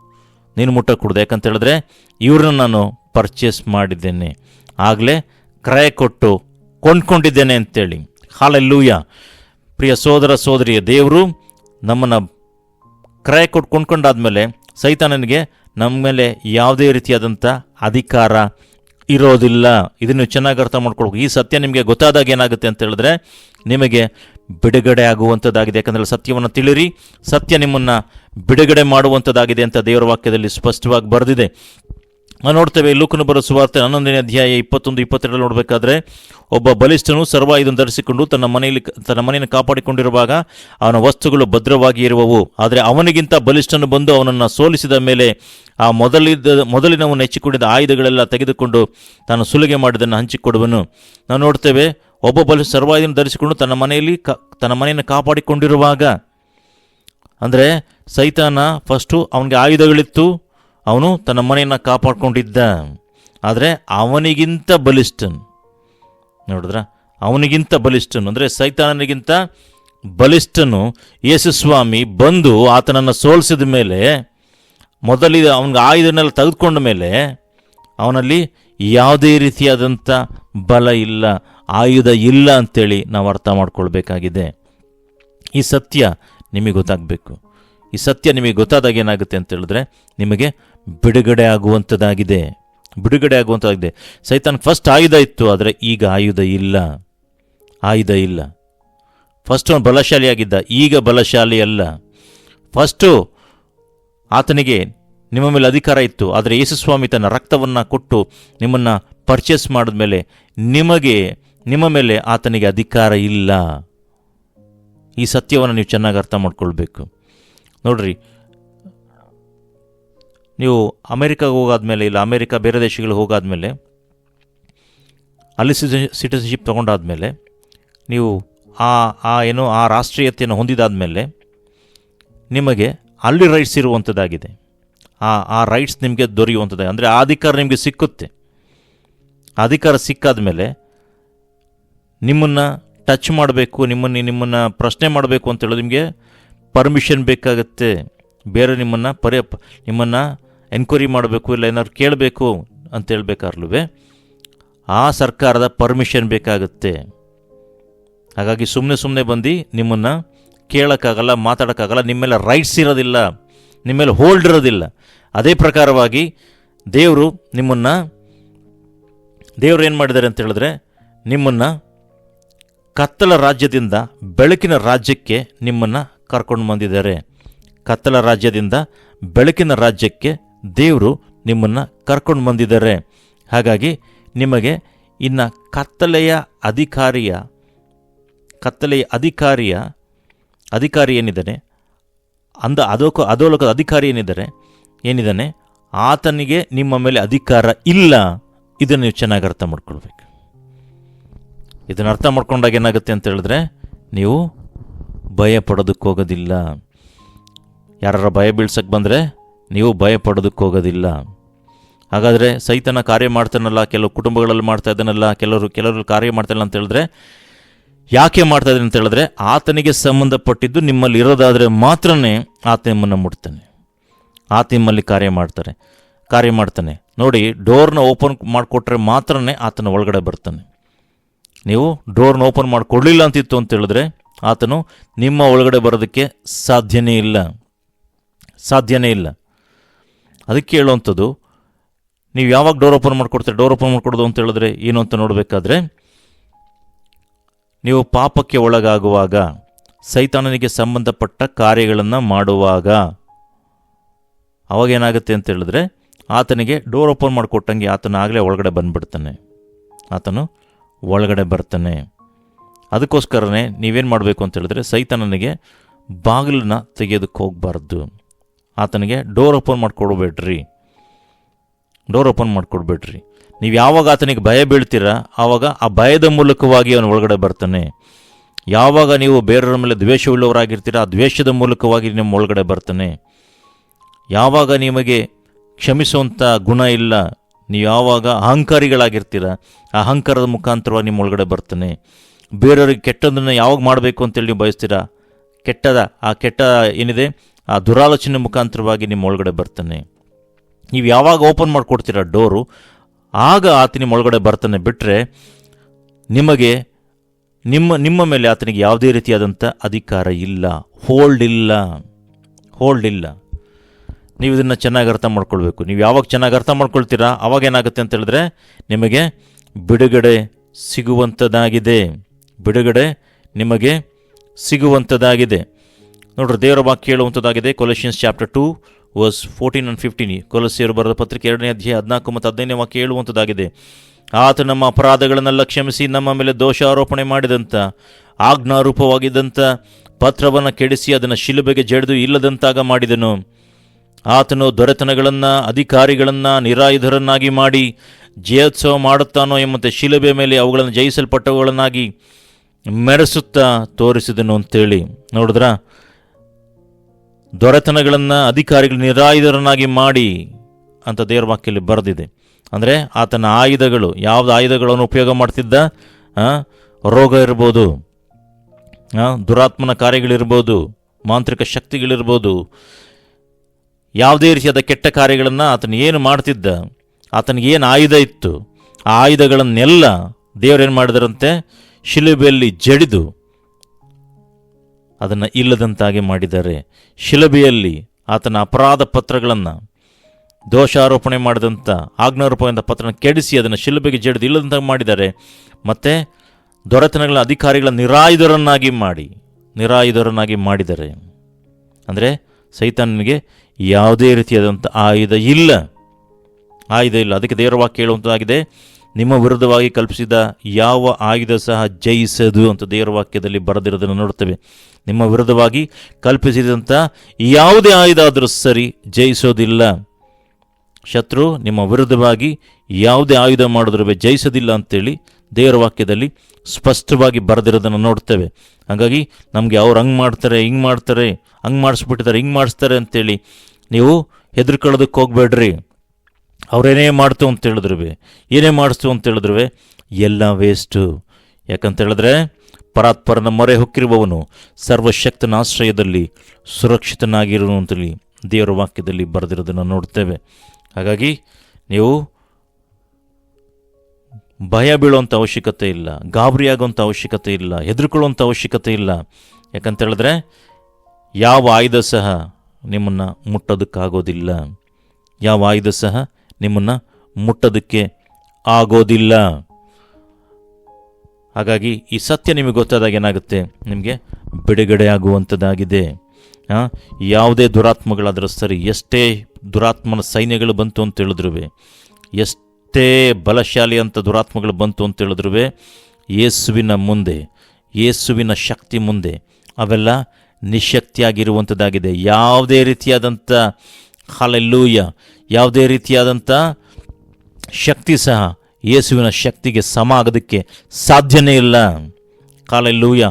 ನೀನು ಮುಟ್ಟಕ್ಕೂಡ್ದು ಯಾಕಂತ ಹೇಳಿದ್ರೆ ಇವ್ರನ್ನ ನಾನು ಪರ್ಚೇಸ್ ಮಾಡಿದ್ದೇನೆ. ಆಗಲೇ ಕ್ರಯ ಕೊಟ್ಟು ಕೊಂಡ್ಕೊಂಡಿದ್ದೇನೆ ಅಂತೇಳಿ. ಹಾಲೆಲ್ಲೂಯ. ಪ್ರಿಯ ಸೋದರ ಸೋದರಿಯ, ದೇವರು ನಮ್ಮನ್ನು ಕ್ರಯ ಕೊಟ್ಟು ಕೊಂಡ್ಕೊಂಡಾದ್ಮೇಲೆ ಸೈತಾನನಿಗೆ ನಮ್ಮ ಮೇಲೆ ಯಾವುದೇ ರೀತಿಯಾದಂಥ ಅಧಿಕಾರ ಇರೋದಿಲ್ಲ. ಇದನ್ನು ಚೆನ್ನಾಗಿ ಅರ್ಥ ಮಾಡ್ಕೊಳ್ಬೇಕು. ಈ ಸತ್ಯ ನಿಮಗೆ ಗೊತ್ತಾದಾಗ ಏನಾಗುತ್ತೆ ಅಂತ ಹೇಳಿದ್ರೆ, ನಿಮಗೆ ಬಿಡುಗಡೆ ಆಗುವಂಥದ್ದಾಗಿದೆ. ಯಾಕಂದರೆ ಸತ್ಯವನ್ನು ತಿಳಿರಿ. ಸತ್ಯ ನಿಮ್ಮನ್ನು ಬಿಡುಗಡೆ ಮಾಡುವಂಥದ್ದಾಗಿದೆ ಅಂತ ದೇವರ ವಾಕ್ಯದಲ್ಲಿ ಸ್ಪಷ್ಟವಾಗಿ ಬರೆದಿದೆ. ನೋಡ್ತೇವೆ ಲೂಕನು ಬರೋ ಸುವಾರ್ತೆ ಹನ್ನೊಂದನೇ ಅಧ್ಯಾಯ ಇಪ್ಪತ್ತೊಂದು ಇಪ್ಪತ್ತೆರಡರಲ್ಲಿ ನೋಡಬೇಕಾದ್ರೆ, ಒಬ್ಬ ಬಲಿಷ್ಠನು ಸರ್ವ ಇದನ್ನು ಧರಿಸಿಕೊಂಡು ತನ್ನ ಮನೆಯಲ್ಲಿ, ತನ್ನ ಮನೆಯನ್ನು ಕಾಪಾಡಿಕೊಂಡಿರುವಾಗ ಅವನ ವಸ್ತುಗಳು ಭದ್ರವಾಗಿ ಇರುವವು. ಆದರೆ ಅವನಿಗಿಂತ ಬಲಿಷ್ಠನು ಬಂದು ಅವನನ್ನು ಸೋಲಿಸಿದ ಮೇಲೆ ಆ ಮೊದಲಿದ್ದ, ಮೊದಲಿನವನು ನೆಚ್ಚಿಕೊಂಡಿದ್ದ ಆಯುಧಗಳೆಲ್ಲ ತೆಗೆದುಕೊಂಡು ತಾನು ಸುಲಿಗೆ ಮಾಡಿದ್ದನ್ನು ಹಂಚಿಕೊಡುವನು. ನಾವು ನೋಡ್ತೇವೆ, ಒಬ್ಬ ಬಲಿ ಸರ್ವ ಇದನ್ನು ಧರಿಸಿಕೊಂಡು ತನ್ನ ಮನೆಯಲ್ಲಿ ಕ, ತನ್ನ ಮನೆಯನ್ನು ಕಾಪಾಡಿಕೊಂಡಿರುವಾಗ, ಅಂದರೆ ಸೈತಾನ ಫಸ್ಟು ಅವನಿಗೆ ಆಯುಧಗಳಿತ್ತು ಅವನು ತನ್ನ ಮನೆಯನ್ನು ಕಾಪಾಡ್ಕೊಂಡಿದ್ದ. ಆದರೆ ಅವನಿಗಿಂತ ಬಲಿಷ್ಠನ್. ನೋಡಿದ್ರ? ಅವನಿಗಿಂತ ಬಲಿಷ್ಠನು. ಅಂದರೆ ಸೈತಾನನಿಗಿಂತ ಬಲಿಷ್ಠನು ಯೇಸುಸ್ವಾಮಿ ಬಂದು ಆತನನ್ನು ಸೋಲಿಸಿದ ಮೇಲೆ ಮೊದಲಿದ ಅವನಿಗೆ ಆಯುಧನೆಲ್ಲ ತೆಗೆದುಕೊಂಡ ಮೇಲೆ ಅವನಲ್ಲಿ ಯಾವುದೇ ರೀತಿಯಾದಂಥ ಬಲ ಇಲ್ಲ, ಆಯುಧ ಇಲ್ಲ ಅಂತೇಳಿ ನಾವು ಅರ್ಥ ಮಾಡ್ಕೊಳ್ಬೇಕಾಗಿದೆ. ಈ ಸತ್ಯ ನಿಮಗೆ ಗೊತ್ತಾಗಬೇಕು. ಈ ಸತ್ಯ ನಿಮಗೆ ಗೊತ್ತಾದಾಗ ಏನಾಗುತ್ತೆ ಅಂತ ಹೇಳಿದ್ರೆ, ನಿಮಗೆ ಬಿಡುಗಡೆ ಆಗುವಂಥದ್ದಾಗಿದೆ ಬಿಡುಗಡೆ ಆಗುವಂಥದ್ದಾಗಿದೆ ಸೈತಾನ್ ಫಸ್ಟ್ ಆಯುಧ ಇತ್ತು, ಆದರೆ ಈಗ ಆಯುಧ ಇಲ್ಲ. ಆಯುಧ ಇಲ್ಲ. ಫಸ್ಟ್ ಅವನು ಬಲಶಾಲಿಯಾಗಿದ್ದ, ಈಗ ಬಲಶಾಲಿ ಅಲ್ಲ. ಫಸ್ಟು ಆತನಿಗೆ ನಿಮ್ಮ ಮೇಲೆ ಅಧಿಕಾರ ಇತ್ತು, ಆದರೆ ಯೇಸುಸ್ವಾಮಿ ತನ್ನ ರಕ್ತವನ್ನು ಕೊಟ್ಟು ನಿಮ್ಮನ್ನು ಪರ್ಚೇಸ್ ಮಾಡಿದ ಮೇಲೆ ನಿಮಗೆ, ನಿಮ್ಮ ಮೇಲೆ ಆತನಿಗೆ ಅಧಿಕಾರ ಇಲ್ಲ. ಈ ಸತ್ಯವನ್ನು ನೀವು ಚೆನ್ನಾಗಿ ಅರ್ಥ ಮಾಡ್ಕೊಳ್ಬೇಕು. ನೋಡ್ರಿ ನೀವು ಅಮೇರಿಕಾಗೆ ಹೋಗಾದ್ಮೇಲೆ ಇಲ್ಲ ಅಮೇರಿಕಾ ಬೇರೆ ದೇಶಗಳಿಗೆ ಹೋಗಾದ್ಮೇಲೆ ಅಲ್ಲಿ ಸಿಟಿಸನ್ಶಿಪ್ ತೊಗೊಂಡಾದ್ಮೇಲೆ ನೀವು ಆ ಆ ಏನು, ಆ ರಾಷ್ಟ್ರೀಯತೆಯನ್ನು ಹೊಂದಿದಾದ್ಮೇಲೆ ನಿಮಗೆ ಅಲ್ಲಿ ರೈಟ್ಸ್ ಇರುವಂಥದ್ದಾಗಿದೆ ಆ ಆ ರೈಟ್ಸ್ ನಿಮಗೆ ದೊರೆಯುವಂಥದ್ದು ಅಂದರೆ ಆ ಅಧಿಕಾರ ನಿಮಗೆ ಸಿಕ್ಕುತ್ತೆ. ಅಧಿಕಾರ ಸಿಕ್ಕಾದ ಮೇಲೆ ನಿಮ್ಮನ್ನು ಟಚ್ ಮಾಡಬೇಕು, ನಿಮ್ಮನ್ನು ನಿಮ್ಮನ್ನು ಪ್ರಶ್ನೆ ಮಾಡಬೇಕು ಅಂತೇಳಿ ನಿಮಗೆ ಪರ್ಮಿಷನ್ ಬೇಕಾಗುತ್ತೆ. ಬೇರೆ ನಿಮ್ಮನ್ನು ಪರ್ಯ ನಿಮ್ಮನ್ನು ಎನ್ಕ್ವೈರಿ ಮಾಡಬೇಕು ಇಲ್ಲ ಏನಾದ್ರು ಕೇಳಬೇಕು ಅಂತ ಹೇಳ್ಬೇಕಾರ್ಲೂ ಆ ಸರ್ಕಾರದ ಪರ್ಮಿಷನ್ ಬೇಕಾಗುತ್ತೆ. ಹಾಗಾಗಿ ಸುಮ್ಮನೆ ಸುಮ್ಮನೆ ಬಂದು ನಿಮ್ಮನ್ನು ಕೇಳೋಕ್ಕಾಗಲ್ಲ, ಮಾತಾಡೋಕ್ಕಾಗಲ್ಲ ನಿಮ್ಮೆಲ್ಲ ಮೇಲೆ ರೈಟ್ಸ್ ಇರೋದಿಲ್ಲ ನಿಮ್ಮ ಮೇಲೆ ಹೋಲ್ಡ್ ಇರೋದಿಲ್ಲ. ಅದೇ ಪ್ರಕಾರವಾಗಿ ದೇವರು ನಿಮ್ಮನ್ನು, ದೇವರು ಏನು ಮಾಡಿದ್ದಾರೆ ಅಂತ ಹೇಳಿದ್ರೆ, ನಿಮ್ಮನ್ನು ಕತ್ತಲ ರಾಜ್ಯದಿಂದ ಬೆಳಕಿನ ರಾಜ್ಯಕ್ಕೆ ನಿಮ್ಮನ್ನು ಕರ್ಕೊಂಡು ಬಂದಿದ್ದಾರೆ. ಕತ್ತಲ ರಾಜ್ಯದಿಂದ ಬೆಳಕಿನ ರಾಜ್ಯಕ್ಕೆ ದೇವರು ನಿಮ್ಮನ್ನು ಕರ್ಕೊಂಡು ಬಂದಿದ್ದಾರೆ. ಹಾಗಾಗಿ ನಿಮಗೆ ಇನ್ನು ಕತ್ತಲೆಯ ಅಧಿಕಾರಿಯ ಕತ್ತಲೆಯ ಅಧಿಕಾರಿಯ, ಅಧಿಕಾರಿ ಏನಿದ್ದಾನೆ? ಅಂದ ಅದೋಕ ಅಧೋಲೋಕದ ಅಧಿಕಾರಿ ಏನಿದ್ದಾರೆ? ಏನಿದ್ದಾನೆ? ಆತನಿಗೆ ನಿಮ್ಮ ಮೇಲೆ ಅಧಿಕಾರ ಇಲ್ಲ. ಇದನ್ನು ನೀವು ಚೆನ್ನಾಗಿ ಅರ್ಥ ಮಾಡ್ಕೊಳ್ಬೇಕು. ಇದನ್ನು ಅರ್ಥ ಮಾಡ್ಕೊಂಡಾಗ ಏನಾಗುತ್ತೆ ಅಂತ ಹೇಳಿದ್ರೆ, ನೀವು ಭಯ ಪಡೋದಕ್ಕೆ ಹೋಗೋದಿಲ್ಲ ಯಾರ ಭಯ ಬೀಳ್ಸಕ್ಕೆ ಬಂದರೆ ನೀವು ಭಯ ಪಡೋದಕ್ಕೆ ಹೋಗೋದಿಲ್ಲ. ಹಾಗಾದರೆ ಸೈತನ ಕಾರ್ಯ ಮಾಡ್ತಾನಲ್ಲ, ಕೆಲವು ಕುಟುಂಬಗಳಲ್ಲಿ ಮಾಡ್ತಾ ಇದ್ದಾನಲ್ಲ, ಕೆಲವರು ಕೆಲವರು ಕಾರ್ಯ ಮಾಡ್ತಾನಲ್ಲ ಅಂತ ಹೇಳಿದ್ರೆ, ಯಾಕೆ ಮಾಡ್ತಾ ಇದ್ದಾನೆ ಅಂತ ಹೇಳಿದ್ರೆ, ಆತನಿಗೆ ಸಂಬಂಧಪಟ್ಟಿದ್ದು ನಿಮ್ಮಲ್ಲಿ ಇರೋದಾದರೆ ಮಾತ್ರ ಆತ ನಿಮ್ಮನ್ನು ಮುಟ್ತಾನೆ. ಆತ ನಿಮ್ಮಲ್ಲಿ ಕಾರ್ಯ ಮಾಡ್ತಾರೆ, ಕಾರ್ಯ ಮಾಡ್ತಾನೆ. ನೋಡಿ, ಡೋರ್ನ ಓಪನ್ ಮಾಡಿಕೊಟ್ರೆ ಮಾತ್ರ ಆತನ ಒಳಗಡೆ ಬರ್ತಾನೆ. ನೀವು ಡೋರ್ನ ಓಪನ್ ಮಾಡಿಕೊಡ್ಲಿಲ್ಲ ಅಂತಿತ್ತು ಅಂತ ಹೇಳಿದ್ರೆ, ಆತನು ನಿಮ್ಮ ಒಳಗಡೆ ಬರೋದಕ್ಕೆ ಸಾಧ್ಯನೇ ಇಲ್ಲ. ಸಾಧ್ಯನೇ ಇಲ್ಲ. ಅದಕ್ಕೆ ಹೇಳುವಂಥದ್ದು ನೀವು ಯಾವಾಗ ಡೋರ್ ಓಪನ್ ಮಾಡಿಕೊಡ್ತೀರಿ ಡೋರ್ ಓಪನ್ ಮಾಡಿಕೊಡೋದು ಅಂತ ಹೇಳಿದ್ರೆ ಏನು ಅಂತ ನೋಡಬೇಕಾದ್ರೆ, ನೀವು ಪಾಪಕ್ಕೆ ಒಳಗಾಗುವಾಗ, ಸೈತಾನನಿಗೆ ಸಂಬಂಧಪಟ್ಟ ಕಾರ್ಯಗಳನ್ನು ಮಾಡುವಾಗ ಅವಾಗೇನಾಗುತ್ತೆ ಅಂತ ಹೇಳಿದ್ರೆ, ಆತನಿಗೆ ಡೋರ್ ಓಪನ್ ಮಾಡಿಕೊಟ್ಟಂಗೆ ಆತನ ಆಗಲೇ ಒಳಗಡೆ ಬಂದ್ಬಿಡ್ತಾನೆ. ಆತನು ಒಳಗಡೆ ಬರ್ತಾನೆ. ಅದಕ್ಕೋಸ್ಕರನೇ ನೀವೇನು ಮಾಡಬೇಕು ಅಂತ ಹೇಳಿದ್ರೆ, ಸೈತಾನನಿಗೆ ಬಾಗಿಲನ್ನ ತೆಗೆಯೋದಕ್ಕೆ ಹೋಗಬಾರ್ದು. ಆತನಿಗೆ ಡೋರ್ ಓಪನ್ ಮಾಡಿಕೊಡ್ಬೇಡ್ರಿ. ಡೋರ್ ಓಪನ್ ಮಾಡಿಕೊಡ್ಬೇಡ್ರಿ. ನೀವು ಯಾವಾಗ ಆತನಿಗೆ ಭಯ ಬೀಳ್ತೀರಾ, ಆವಾಗ ಆ ಭಯದ ಮೂಲಕವಾಗಿ ಅವನು ಒಳಗಡೆ ಬರ್ತಾನೆ. ಯಾವಾಗ ನೀವು ಬೇರೆಯವರ ಮೇಲೆ ದ್ವೇಷವುಳ್ಳವರಾಗಿರ್ತೀರ, ಆ ದ್ವೇಷದ ಮೂಲಕವಾಗಿ ನಿಮ್ಮ ಒಳಗಡೆ ಬರ್ತಾನೆ. ಯಾವಾಗ ನಿಮಗೆ ಕ್ಷಮಿಸುವಂಥ ಗುಣ ಇಲ್ಲ, ನೀವು ಯಾವಾಗ ಅಹಂಕಾರಿಗಳಾಗಿರ್ತೀರ, ಆ ಅಹಂಕಾರದ ಮುಖಾಂತರವಾಗಿ ನಿಮ್ಮ ಒಳಗಡೆ ಬರ್ತಾನೆ. ಬೇರೆಯವ್ರಿಗೆ ಕೆಟ್ಟದನ್ನು ಯಾವಾಗ ಮಾಡಬೇಕು ಅಂತೇಳಿ ನೀವು ಬಯಸ್ತೀರಾ? ಕೆಟ್ಟದ, ಆ ಕೆಟ್ಟ ಏನಿದೆ? ಆ ದುರಾಲೋಚನೆ ಮುಖಾಂತರವಾಗಿ ನಿಮ್ಮ ಒಳಗಡೆ ಬರ್ತಾನೆ. ನೀವು ಯಾವಾಗ ಓಪನ್ ಮಾಡಿಕೊಡ್ತೀರ ಡೋರು, ಆಗ ಆತ ನಿಮ್ಮ ಒಳಗಡೆ ಬರ್ತಾನೆ ಬಿಟ್ಟರೆ ನಿಮಗೆ, ನಿಮ್ಮ ನಿಮ್ಮ ಮೇಲೆ ಆತನಿಗೆ ಯಾವುದೇ ರೀತಿಯಾದಂಥ ಅಧಿಕಾರ ಇಲ್ಲ. ಹೋಲ್ಡ್ ಇಲ್ಲ. ಹೋಲ್ಡ್ ಇಲ್ಲ. ನೀವು ಇದನ್ನು ಚೆನ್ನಾಗಿ ಅರ್ಥ ಮಾಡ್ಕೊಳ್ಬೇಕು. ನೀವು ಯಾವಾಗ ಚೆನ್ನಾಗಿ ಅರ್ಥ ಮಾಡ್ಕೊಳ್ತೀರಾ, ಅವಾಗ ಏನಾಗುತ್ತೆ ಅಂತ ಹೇಳಿದ್ರೆ ನಿಮಗೆ ಬಿಡುಗಡೆ ಸಿಗುವಂಥದ್ದಾಗಿದೆ. ಬಿಡುಗಡೆ ನಿಮಗೆ ಸಿಗುವಂಥದ್ದಾಗಿದೆ. ನೋಡ್ರಿ, ದೇವರ ವಾಕ್ಯ ಹೇಳುವಂಥದ್ದಾಗಿದೆ Colossians chapter two verse fourteen and fifteen ಕೊಲಸಿಯರು ಬರೆದ ಪತ್ರಿಕೆ ಎರಡನೇ ಅಧ್ಯಾಯ ಹದಿನಾಲ್ಕು ಮತ್ತು ಹದಿನೈದನೇ ವಾಕ್ಯ ಹೇಳುವಂಥದ್ದಾಗಿದೆ ಆತ ನಮ್ಮ ಅಪರಾಧಗಳನ್ನೆಲ್ಲ ಕ್ಷಮಿಸಿ, ನಮ್ಮ ಮೇಲೆ ದೋಷಾರೋಪಣೆ ಮಾಡಿದಂಥ ಆಜ್ಞಾರೂಪವಾಗಿದ್ದಂಥ ಪತ್ರವನ್ನು ಕೆಡಿಸಿ ಅದನ್ನು ಶಿಲುಬೆಗೆ ಜಡಿದು ಇಲ್ಲದಂತಾಗ ಮಾಡಿದನು. ಆತನು ದೊರೆತನಗಳನ್ನು, ಅಧಿಕಾರಿಗಳನ್ನು, ನಿರಾಯುಧರನ್ನಾಗಿ ಮಾಡಿ ಜಯೋತ್ಸವ ಮಾಡುತ್ತಾನೋ ಎಂಬಂತೆ ಶಿಲುಬೆ ಮೇಲೆ ಅವುಗಳನ್ನು ಜಯಿಸಲ್ಪಟ್ಟವುಗಳನ್ನಾಗಿ ಮೆರೆಸುತ್ತಾ ತೋರಿಸಿದನು ಅಂತೇಳಿ. ನೋಡಿದ್ರಾ? ದೊರೆತನಗಳನ್ನು ಅಧಿಕಾರಿಗಳು ನಿರಾಯುಧರನ್ನಾಗಿ ಮಾಡಿ ಅಂತ ದೇವರ ವಾಕ್ಯದಲ್ಲಿ ಬರೆದಿದೆ. ಅಂದರೆ ಆತನ ಆಯುಧಗಳು, ಯಾವ್ದು ಆಯುಧಗಳನ್ನು ಉಪಯೋಗ ಮಾಡ್ತಿದ್ದ? ರೋಗ ಇರ್ಬೋದು ದುರಾತ್ಮನ ಕಾರ್ಯಗಳಿರ್ಬೋದು, ಮಾಂತ್ರಿಕ ಶಕ್ತಿಗಳಿರ್ಬೋದು, ಯಾವುದೇ ರೀತಿಯಾದ ಕೆಟ್ಟ ಕಾರ್ಯಗಳನ್ನು ಆತನ ಏನು ಮಾಡ್ತಿದ್ದ? ಆತನಿಗೆ ಏನು ಆಯುಧ ಇತ್ತು? ಆ ಆಯುಧಗಳನ್ನೆಲ್ಲ ದೇವರೇನು ಮಾಡಿದರಂತೆ? ಶಿಲುಬೆಯಲ್ಲಿ ಜಡಿದು ಅದನ್ನು ಇಲ್ಲದಂತಾಗಿ ಮಾಡಿದ್ದಾರೆ. ಶಿಲುಬೆಯಲ್ಲಿ ಆತನ ಅಪರಾಧ ಪತ್ರಗಳನ್ನು ದೋಷಾರೋಪಣೆ ಮಾಡಿದಂಥ ಆಜ್ಞಾರೋಪಣೆಯಿಂದ ಪತ್ರನ ಕೆಡಿಸಿ ಅದನ್ನು ಶಿಲುಬೆಗೆ ಜಡಿದು ಇಲ್ಲದಂತ ಮಾಡಿದ್ದಾರೆ. ಮತ್ತು ದೊರೆತನಗಳ ಅಧಿಕಾರಿಗಳ ನಿರಾಯುಧರನ್ನಾಗಿ ಮಾಡಿ, ನಿರಾಯುಧರನ್ನಾಗಿ ಮಾಡಿದ್ದಾರೆ. ಅಂದರೆ ಸೈತಾನನಿಗೆ ಯಾವುದೇ ರೀತಿಯಾದಂಥ ಆಯುಧ ಇಲ್ಲ. ಆಯುಧ ಇಲ್ಲ. ಅದಕ್ಕೆ ದೇವರ ವಾಕ್ಯ ಹೇಳುವಂಥದ್ದಾಗಿದೆ ನಿಮ್ಮ ವಿರುದ್ಧವಾಗಿ ಕಲ್ಪಿಸಿದ ಯಾವ ಆಯುಧ ಸಹ ಜಯಿಸದು ಅಂತ ದೇವರ ವಾಕ್ಯದಲ್ಲಿ ಬರೆದಿರೋದನ್ನು ನೋಡ್ತೇವೆ ನಿಮ್ಮ ವಿರುದ್ಧವಾಗಿ ಕಲ್ಪಿಸಿದಂಥ ಯಾವುದೇ ಆಯುಧ ಆದರೂ ಸರಿ ಜಯಿಸೋದಿಲ್ಲ. ಶತ್ರು ನಿಮ್ಮ ವಿರುದ್ಧವಾಗಿ ಯಾವುದೇ ಆಯುಧ ಮಾಡಿದ್ರೂ ಜಯಿಸೋದಿಲ್ಲ ಅಂತೇಳಿ ದೇವರ ವಾಕ್ಯದಲ್ಲಿ ಸ್ಪಷ್ಟವಾಗಿ ಬರೆದಿರೋದನ್ನು ನೋಡ್ತೇವೆ ಹಾಗಾಗಿ ನಮಗೆ ಅವ್ರು ಹಂಗೆ ಮಾಡ್ತಾರೆ, ಹಿಂಗೆ ಮಾಡ್ತಾರೆ, ಹಂಗೆ ಮಾಡಿಸ್ಬಿಟ್ಟಿದ್ದಾರೆ, ಹಿಂಗೆ ಮಾಡಿಸ್ತಾರೆ ಅಂತೇಳಿ ನೀವು ಹೆದರ್ಕೊಳ್ಳೋದಕ್ಕೆ ಹೋಗ್ಬೇಡ್ರಿ. ಅವರೇನೇ ಮಾಡ್ತು ಅಂತ ಹೇಳಿದ್ರು ಏನೇ ಮಾಡಿಸ್ತು ಅಂತ ಹೇಳಿದ್ರು ಎಲ್ಲ ವೇಸ್ಟು ಯಾಕಂತ ಹೇಳಿದ್ರೆ, ಪರಾತ್ಪರನ ಮೊರೆ ಹೊಕ್ಕಿರುವವನು ಸರ್ವಶಕ್ತನ ಆಶ್ರಯದಲ್ಲಿ ಸುರಕ್ಷಿತನಾಗಿರುವನು ಅಂತೇಳಿ ದೇವರ ವಾಕ್ಯದಲ್ಲಿ ಬರೆದಿರೋದನ್ನು ನೋಡ್ತೇವೆ. ಹಾಗಾಗಿ ನೀವು ಭಯ ಬೀಳುವಂಥ ಅವಶ್ಯಕತೆ ಇಲ್ಲ, ಗಾಬರಿ ಆಗುವಂಥ ಅವಶ್ಯಕತೆ ಇಲ್ಲ ಹೆದರ್ಕೊಳ್ಳುವಂಥ ಅವಶ್ಯಕತೆ ಇಲ್ಲ. ಯಾಕಂತ ಹೇಳಿದ್ರೆ, ಯಾವ ಆಯುಧ ಸಹ ನಿಮ್ಮನ್ನು ಮುಟ್ಟೋದಕ್ಕಾಗೋದಿಲ್ಲ. ಯಾವ ಆಯುಧ ಸಹ ನಿಮ್ಮನ್ನು ಮುಟ್ಟೋದಕ್ಕೆ ಆಗೋದಿಲ್ಲ. ಹಾಗಾಗಿ ಈ ಸತ್ಯ ನಿಮಗೆ ಗೊತ್ತಾದಾಗ ಏನಾಗುತ್ತೆ? ನಿಮಗೆ ಬಿಡುಗಡೆ ಆಗುವಂಥದ್ದಾಗಿದೆ ಯಾವುದೇ ದುರಾತ್ಮಗಳಾದರೂ ಸರಿ, ಎಷ್ಟೇ ದುರಾತ್ಮನ ಸೈನ್ಯಗಳು ಬಂತು ಅಂತ ಹೇಳಿದ್ರು ಎಷ್ಟೇ ಬಲಶಾಲಿ ಅಂತ ದುರಾತ್ಮಗಳು ಬಂತು ಅಂತ ಹೇಳಿದ್ರು ಯೇಸುವಿನ ಮುಂದೆ, ಯೇಸುವಿನ ಶಕ್ತಿ ಮುಂದೆ ಅವೆಲ್ಲ ನಿಶಕ್ತಿಯಾಗಿರುವಂಥದ್ದಾಗಿದೆ. ಯಾವುದೇ ರೀತಿಯಾದಂಥ ಹಾಲೆಲ್ಲೂಯ ಯಾವುದೇ ರೀತಿಯಾದಂಥ ಶಕ್ತಿ ಸಹ ಯೇಸುವಿನ ಶಕ್ತಿಗೆ ಸಮ ಆಗೋದಕ್ಕೆ ಸಾಧ್ಯನೇ ಇಲ್ಲ. ಕಾಲೆಲ್ಲೂಯ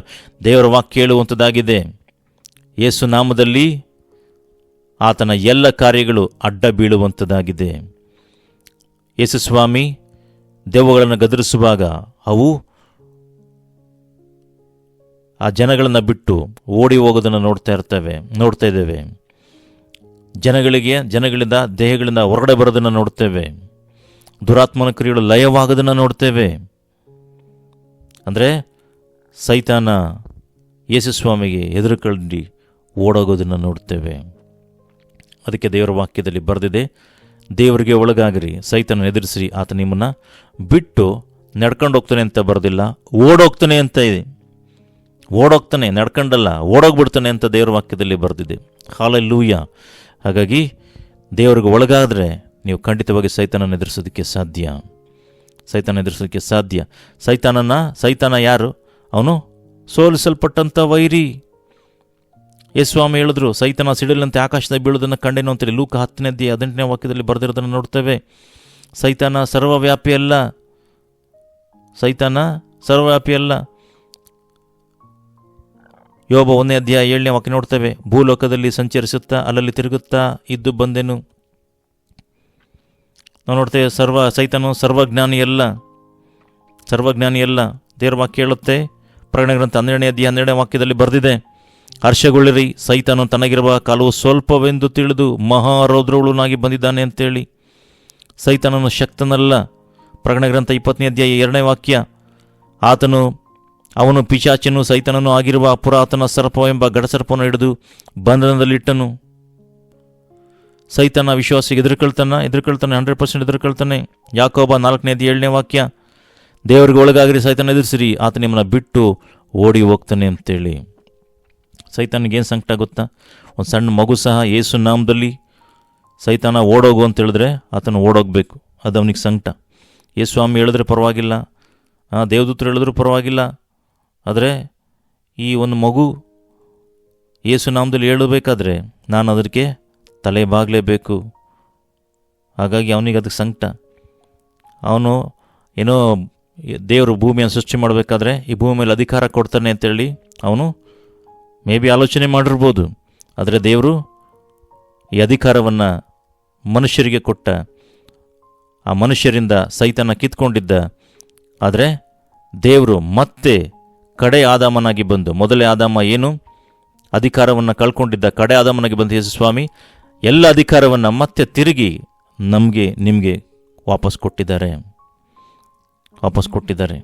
ದೇವರ ವಾಕ್ಯ ಹೇಳುವಂಥದ್ದಾಗಿದೆ. ಯೇಸು ನಾಮದಲ್ಲಿ ಆತನ ಎಲ್ಲ ಕಾರ್ಯಗಳು ಅಡ್ಡ ಬೀಳುವಂಥದ್ದಾಗಿದೆ. ಯೇಸುಸ್ವಾಮಿ ದೆವ್ವಗಳನ್ನು ಗದರಿಸುವಾಗ ಅವು ಆ ಜನಗಳನ್ನು ಬಿಟ್ಟು ಓಡಿ ಹೋಗೋದನ್ನು ನೋಡ್ತಾ ಇರ್ತವೆ, ನೋಡ್ತಾ ಇದ್ದೇವೆ. ಜನಗಳಿಗೆ, ಜನಗಳಿಂದ, ದೇಹಗಳಿಂದ ಹೊರಗಡೆ ಬರೋದನ್ನು ನೋಡ್ತೇವೆ. ದುರಾತ್ಮನ ಕ್ರಿಯೆಗಳು ಲಯವಾಗೋದನ್ನು ನೋಡ್ತೇವೆ. ಅಂದರೆ ಸೈತಾನ ಯೇಸುಸ್ವಾಮಿಗೆ ಎದುರುಕಂಡು ಓಡೋಗೋದನ್ನು ನೋಡ್ತೇವೆ. ಅದಕ್ಕೆ ದೇವರ ವಾಕ್ಯದಲ್ಲಿ ಬರೆದಿದೆ, ದೇವರಿಗೆ ಒಳಗಾಗಿರಿ ಸೈತನ ಎದುರಿಸಿ ಆತ ನಿಮ್ಮನ್ನು ಬಿಟ್ಟು ನಡ್ಕೊಂಡು ಹೋಗ್ತಾನೆ ಅಂತ ಬರೋದಿಲ್ಲ, ಓಡೋಗ್ತಾನೆ ಅಂತ ಇದೆ. ಓಡೋಗ್ತಾನೆ, ನಡ್ಕೊಂಡಲ್ಲ, ಓಡೋಗ್ಬಿಡ್ತಾನೆ ಅಂತ ದೇವರ ವಾಕ್ಯದಲ್ಲಿ ಬರೆದಿದೆ. ಹಾಲೆಲ್ಲೂಯ ಹಾಗಾಗಿ ದೇವರಿಗೆ ಒಳಗಾದರೆ ನೀವು ಖಂಡಿತವಾಗಿ ಸೈತಾನನ ಎದುರಿಸೋದಕ್ಕೆ ಸಾಧ್ಯ. ಸೈತಾನ ಎದುರಿಸೋದಕ್ಕೆ ಸಾಧ್ಯ. ಸೈತಾನನ, ಸೈತಾನ ಯಾರು? ಅವನು ಸೋಲಿಸಲ್ಪಟ್ಟಂಥ ವೈರಿ. ಯೇಸ್ವಾಮಿ ಹೇಳಿದ್ರು, ಸೈತನ ಸಿಡಿಲಂತೆ ಆಕಾಶದ ಬೀಳೋದನ್ನು ಕಂಡೇನು ಅಂತೇಳಿ ಲೂಕ ಹತ್ತನೇ ಅಧ್ಯಾಯ ಹದಿನೆಂಟನೇ ವಾಕ್ಯದಲ್ಲಿ ಬರೆದಿರೋದನ್ನು ನೋಡ್ತೇವೆ. ಸೈತಾನ ಸರ್ವವ್ಯಾಪಿ ಅಲ್ಲ. ಸೈತಾನ ಸರ್ವವ್ಯಾಪಿ ಅಲ್ಲ. ಯೋಬ ಒಂದನೇ ಅಧ್ಯಾಯ ಏಳನೇ ವಾಕ್ಯ ನೋಡ್ತೇವೆ. ಭೂಲೋಕದಲ್ಲಿ ಸಂಚರಿಸುತ್ತಾ ಅಲ್ಲಲ್ಲಿ ತಿರುಗುತ್ತಾ ಇದ್ದು ಬಂದೆನು. ನಾವು ನೋಡ್ತೇವೆ ಸರ್ವ ಸೈತನು ಸರ್ವಜ್ಞಾನಿ ಅಲ್ಲ ಸರ್ವಜ್ಞಾನಿ ಅಲ್ಲ ದೇವರ ವಾಕ್ಯ ಹೇಳುತ್ತೆ. ಪ್ರಕಟಣೆ ಗ್ರಂಥ ಹನ್ನೆರಡನೇ ಅಧ್ಯಾಯ ಹನ್ನೆರಡನೇ ವಾಕ್ಯದಲ್ಲಿ ಬರೆದಿದೆ. ಹರ್ಷಗೊಳ್ಳಿರಿ, ಸೈತನು ತನಗಿರುವ ಕಾಲವು ಸ್ವಲ್ಪವೆಂದು ತಿಳಿದು ಮಹಾರೌದ್ರಗಳನ್ನಾಗಿ ಬಂದಿದ್ದಾನೆ ಅಂತೇಳಿ. ಸೈತನನು ಶಕ್ತನಲ್ಲ. ಪ್ರಕಟಣೆ ಗ್ರಂಥ ಇಪ್ಪತ್ತನೇ ಅಧ್ಯಾಯ ಎರಡನೇ ವಾಕ್ಯ. ಆತನು ಅವನು ಪಿಶಾಚನು ಸೈತನನು ಆಗಿರುವ ಪುರಾತನ ಸರ್ಪವೆಂಬ ಗಡಸರ್ಪವನ್ನು ಹಿಡಿದು ಬಂಧನದಲ್ಲಿಟ್ಟನು. ಸೈತನ ವಿಶ್ವಾಸಿಗೆ ಎದುರುಕೊಳ್ತಾನ, ಎದುರುಕೊಳ್ತಾನೆ, ಹಂಡ್ರೆಡ್ ಪರ್ಸೆಂಟ್ ಎದುರುಕೊಳ್ತಾನೆ. ಯಾಕೋಬ ನಾಲ್ಕನೇದು ಏಳನೇ ವಾಕ್ಯ, ದೇವರಿಗೆ ಒಳಗಾಗಿರಿ, ಸೈತನ ಎದುರಿಸಿರಿ, ಆತ ನಿಮ್ಮನ್ನ ಬಿಟ್ಟು ಓಡಿ ಹೋಗ್ತಾನೆ ಅಂತೇಳಿ. ಸೈತನಿಗೇನು ಸಂಕಟ ಗೊತ್ತಾ? ಒಂದು ಸಣ್ಣ ಮಗು ಸಹ ಯೇಸು ನಾಮದಲ್ಲಿ ಸೈತನ ಓಡೋಗು ಅಂತ ಹೇಳಿದ್ರೆ ಆತನು ಓಡೋಗ್ಬೇಕು. ಅದು ಅವನಿಗೆ ಸಂಕಟ. ಯೇಸು ಸ್ವಾಮಿ ಹೇಳಿದ್ರೆ ಪರವಾಗಿಲ್ಲ. ದೇವದೂತರು ಹೇಳಿದ್ರು ಪರವಾಗಿಲ್ಲ. ಆದರೆ ಈ ಒಂದು ಮಗು ಯೇಸು ನಾಮದಲ್ಲಿ ಹೇಳಬೇಕಾದ್ರೆ ನಾನು ಅದಕ್ಕೆ ತಲೆ ಬಾಗಲೇಬೇಕು. ಹಾಗಾಗಿ ಅವನಿಗೆ ಅದಕ್ಕೆ ಸಂಕಟ. ಅವನು ಏನೋ ದೇವರು ಭೂಮಿಯನ್ನು ಸೃಷ್ಟಿ ಮಾಡಬೇಕಾದ್ರೆ ಈ ಭೂಮಿ ಮೇಲೆ ಅಧಿಕಾರ ಕೊಡ್ತಾನೆ ಅಂತೇಳಿ ಅವನು ಮೇ ಬಿ ಆಲೋಚನೆ ಮಾಡಿರ್ಬೋದು. ಆದರೆ ದೇವರು ಈ ಅಧಿಕಾರವನ್ನು ಮನುಷ್ಯರಿಗೆ ಕೊಟ್ಟ, ಆ ಮನುಷ್ಯರಿಂದ ಸೈತನ ಕಿತ್ಕೊಂಡಿದ್ದ. ಆದರೆ ದೇವರು ಮತ್ತೆ ಕಡೆ ಆದಾಮನಾಗಿ ಬಂದು, ಮೊದಲೇ ಆದಾಮ ಏನು? ಅಧಿಕಾರವನ್ನು ಕಳ್ಕೊಂಡಿದ್ದ ಕಡೆ ಆದಾಮನಾಗಿ ಬಂದು ಯೇಸು ಸ್ವಾಮಿ, ಎಲ್ಲ ಅಧಿಕಾರವನ್ನು ಮತ್ತೆ ತಿರುಗಿ ನಮಗೆ, ನಿಮಗೆ ವಾಪಸ್ ಕೊಟ್ಟಿದ್ದಾರೆ. ವಾಪಸ್ ಕೊಟ್ಟಿದ್ದಾರೆ.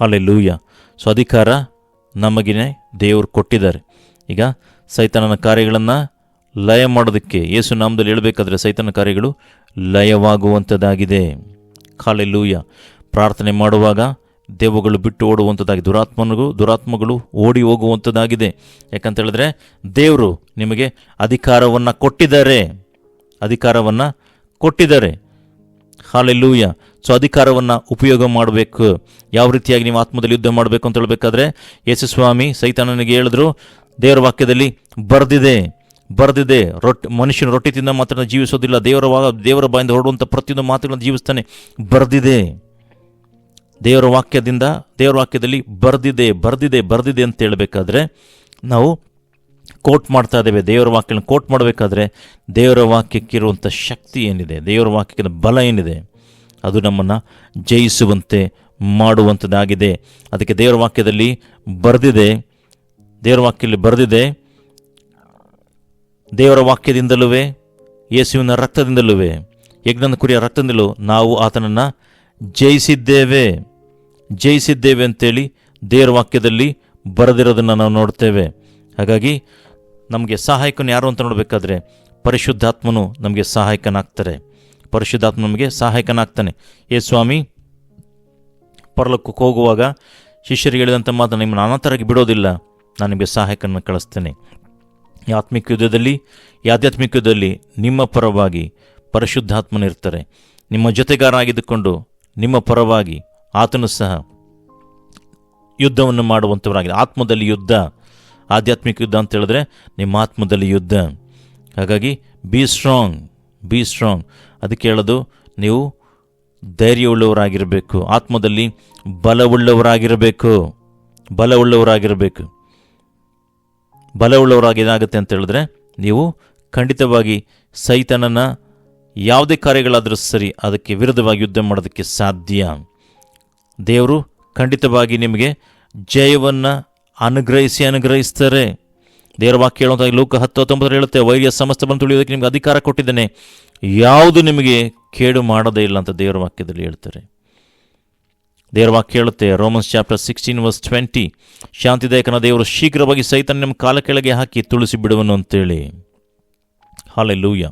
ಹಾಲೆ ಲೂಯ ಸೊ, ಅಧಿಕಾರ ನಮಗಿನೇ ದೇವರು ಕೊಟ್ಟಿದ್ದಾರೆ. ಈಗ ಸೈತನನ ಕಾರ್ಯಗಳನ್ನು ಲಯ ಮಾಡೋದಕ್ಕೆ ಯೇಸು ನಾಮದಲ್ಲಿ ಹೇಳಬೇಕಾದ್ರೆ ಸೈತನ ಕಾರ್ಯಗಳು ಲಯವಾಗುವಂಥದ್ದಾಗಿದೆ ಕಾಲೆ ಲೂಯ ಪ್ರಾರ್ಥನೆ ಮಾಡುವಾಗ ದೇವಗಳು ಬಿಟ್ಟು ಓಡುವಂಥದ್ದಾಗಿ ದುರಾತ್ಮನಿಗೂ, ದುರಾತ್ಮಗಳು ಓಡಿ ಹೋಗುವಂಥದ್ದಾಗಿದೆ ಯಾಕಂತ ಹೇಳಿದ್ರೆ, ದೇವರು ನಿಮಗೆ ಅಧಿಕಾರವನ್ನು ಕೊಟ್ಟಿದ್ದಾರೆ. ಅಧಿಕಾರವನ್ನು ಕೊಟ್ಟಿದ್ದಾರೆ. ಹಾಲೆಲ್ಲೂಯ್ಯ ಸೊ, ಅಧಿಕಾರವನ್ನು ಉಪಯೋಗ ಮಾಡಬೇಕು. ಯಾವ ರೀತಿಯಾಗಿ ನೀವು ಆತ್ಮದಲ್ಲಿ ಯುದ್ಧ ಮಾಡಬೇಕು ಅಂತ ಹೇಳಬೇಕಾದ್ರೆ, ಯೇಸುಸ್ವಾಮಿ ಸೈತಾನನಿಗೆ ಹೇಳಿದ್ರು, ದೇವರ ವಾಕ್ಯದಲ್ಲಿ ಬರೆದಿದೆ ಬರೆದಿದೆ. ರೊಟ್ಟಿ, ಮನುಷ್ಯನ ರೊಟ್ಟಿ ತಿಂದ ಮಾತ್ರ ಜೀವಿಸೋದಿಲ್ಲ. ದೇವರ ವಾ, ದೇವರ ಬಾಯಿಂದ ಹೊರಡುವಂಥ ಪ್ರತಿಯೊಂದು ಮಾತುಗಳನ್ನು ಜೀವಿಸ್ತಾನೆ. ಬರೆದಿದೆ. ದೇವರ ವಾಕ್ಯದಿಂದ, ದೇವರ ವಾಕ್ಯದಲ್ಲಿ ಬರೆದಿದೆ ಬರೆದಿದೆ ಬರೆದಿದೆ ಅಂತ ಹೇಳಬೇಕಾದ್ರೆ ನಾವು ಕೋಟ್ ಮಾಡ್ತಾ ಇದ್ದೇವೆ. ದೇವರ ವಾಕ್ಯನ ಕೋಟ್ ಮಾಡಬೇಕಾದ್ರೆ ದೇವರ ವಾಕ್ಯಕ್ಕಿರುವಂಥ ಶಕ್ತಿ ಏನಿದೆ? ದೇವರ ವಾಕ್ಯದ ಬಲ ಏನಿದೆ? ಅದು ನಮ್ಮನ್ನು ಜಯಿಸುವಂತೆ ಮಾಡುವಂಥದ್ದಾಗಿದೆ. ಅದಕ್ಕೆ ದೇವರ ವಾಕ್ಯದಲ್ಲಿ ಬರೆದಿದೆ, ದೇವರ ವಾಕ್ಯದಲ್ಲಿ ಬರೆದಿದೆ, ದೇವರ ವಾಕ್ಯದಿಂದಲೂ ಯೇಸುವಿನ ರಕ್ತದಿಂದಲೂ ಯಜ್ಞನ ಕುರಿಯ ರಕ್ತದಿಂದಲೂ ನಾವು ಆತನನ್ನು ಜಯಿಸಿದ್ದೇವೆ. ಜಯಿಸಿದ್ದೇವೆ ಅಂತೇಳಿ ದೇವರ ವಾಕ್ಯದಲ್ಲಿ ಬರೆದಿರೋದನ್ನು ನಾವು ನೋಡ್ತೇವೆ. ಹಾಗಾಗಿ ನಮಗೆ ಸಹಾಯಕನು ಯಾರು ಅಂತ ನೋಡಬೇಕಾದ್ರೆ ಪರಿಶುದ್ಧಾತ್ಮನು ನಮಗೆ ಸಹಾಯಕನಾಗ್ತಾರೆ. ಪರಿಶುದ್ಧಾತ್ಮ ನಮಗೆ ಸಹಾಯಕನಾಗ್ತಾನೆ. ಏ ಸ್ವಾಮಿ, ಪರಲೋಕಕ್ಕೆ ಹೋಗುವಾಗ ಶಿಷ್ಯರಿಗೆ ಹೇಳಿದಂಥ ಮಾತು ನಿಮ್ಮನ್ನು ಅನಾಥರಾಗಿ ಬಿಡೋದಿಲ್ಲ. ನಾನು ನಿಮಗೆ ಸಹಾಯಕನ ಕಳಿಸ್ತೇನೆ. ಆತ್ಮಿಕ ಯುದ್ಧದಲ್ಲಿ ಆಧ್ಯಾತ್ಮಿಕ ಯುದ್ಧದಲ್ಲಿ ನಿಮ್ಮ ಪರವಾಗಿ ಪರಿಶುದ್ಧಾತ್ಮನಿರ್ತಾರೆ. ನಿಮ್ಮ ಜೊತೆಗಾರ ಆಗಿದ್ದುಕೊಂಡು ನಿಮ್ಮ ಪರವಾಗಿ ಆತನು ಸಹ ಯುದ್ಧವನ್ನು ಮಾಡುವಂಥವರಾಗಿದೆ ಆತ್ಮದಲ್ಲಿ ಯುದ್ಧ, ಆಧ್ಯಾತ್ಮಿಕ ಯುದ್ಧ ಅಂತ ಹೇಳಿದ್ರೆ ನಿಮ್ಮ ಆತ್ಮದಲ್ಲಿ ಯುದ್ಧ. ಹಾಗಾಗಿ ಬಿ ಸ್ಟ್ರಾಂಗ್ ಬಿ ಸ್ಟ್ರಾಂಗ್ ಅದಕ್ಕೆ ಹೇಳೋದು, ನೀವು ಧೈರ್ಯವುಳ್ಳವರಾಗಿರಬೇಕು. ಆತ್ಮದಲ್ಲಿ ಬಲವುಳ್ಳವರಾಗಿರಬೇಕು. ಬಲವುಳ್ಳವರಾಗಿರಬೇಕು. ಬಲವುಳ್ಳವರಾಗಿ ಏನಾಗುತ್ತೆ ಅಂತ ಹೇಳಿದ್ರೆ, ನೀವು ಖಂಡಿತವಾಗಿ ಸೈತನನ ಯಾವುದೇ ಕಾರ್ಯಗಳಾದರೂ ಸರಿ, ಅದಕ್ಕೆ ವಿರುದ್ಧವಾಗಿ ಯುದ್ಧ ಮಾಡೋದಕ್ಕೆ ಸಾಧ್ಯ. ದೇವರು ಖಂಡಿತವಾಗಿ ನಿಮಗೆ ಜಯವನ್ನು ಅನುಗ್ರಹಿಸಿ ಅನುಗ್ರಹಿಸ್ತಾರೆ. ದೇವರ ವಾಕ್ಯ ಹೇಳುವಂಥ ಲೋಕ ಹತ್ತು ಹತ್ತೊಂಬತ್ತರ ಹೇಳುತ್ತೆ, ವೈರ್ಯ ಸಮಸ್ತ ಬಂದು ತುಳಿಯೋದಕ್ಕೆ ನಿಮಗೆ ಅಧಿಕಾರ ಕೊಟ್ಟಿದ್ದೇನೆ. ಯಾವುದು ನಿಮಗೆ ಕೇಡು ಮಾಡೋದೇ ಇಲ್ಲ ಅಂತ ದೇವರ ವಾಕ್ಯದಲ್ಲಿ ಹೇಳ್ತಾರೆ. ದೇವರ ವಾಕ್ಯ ಹೇಳುತ್ತೆ, Romans chapter sixteen verse twenty, ಶಾಂತಿದಾಯಕನ ದೇವರು ಶೀಘ್ರವಾಗಿ ಸಹಿತ ನಿಮ್ಮ ಕಾಲ ಕೆಳಗೆ ಹಾಕಿ ತುಳಿಸಿ ಬಿಡುವನು ಅಂತೇಳಿ. ಹಾಲೆ ಲೂಯ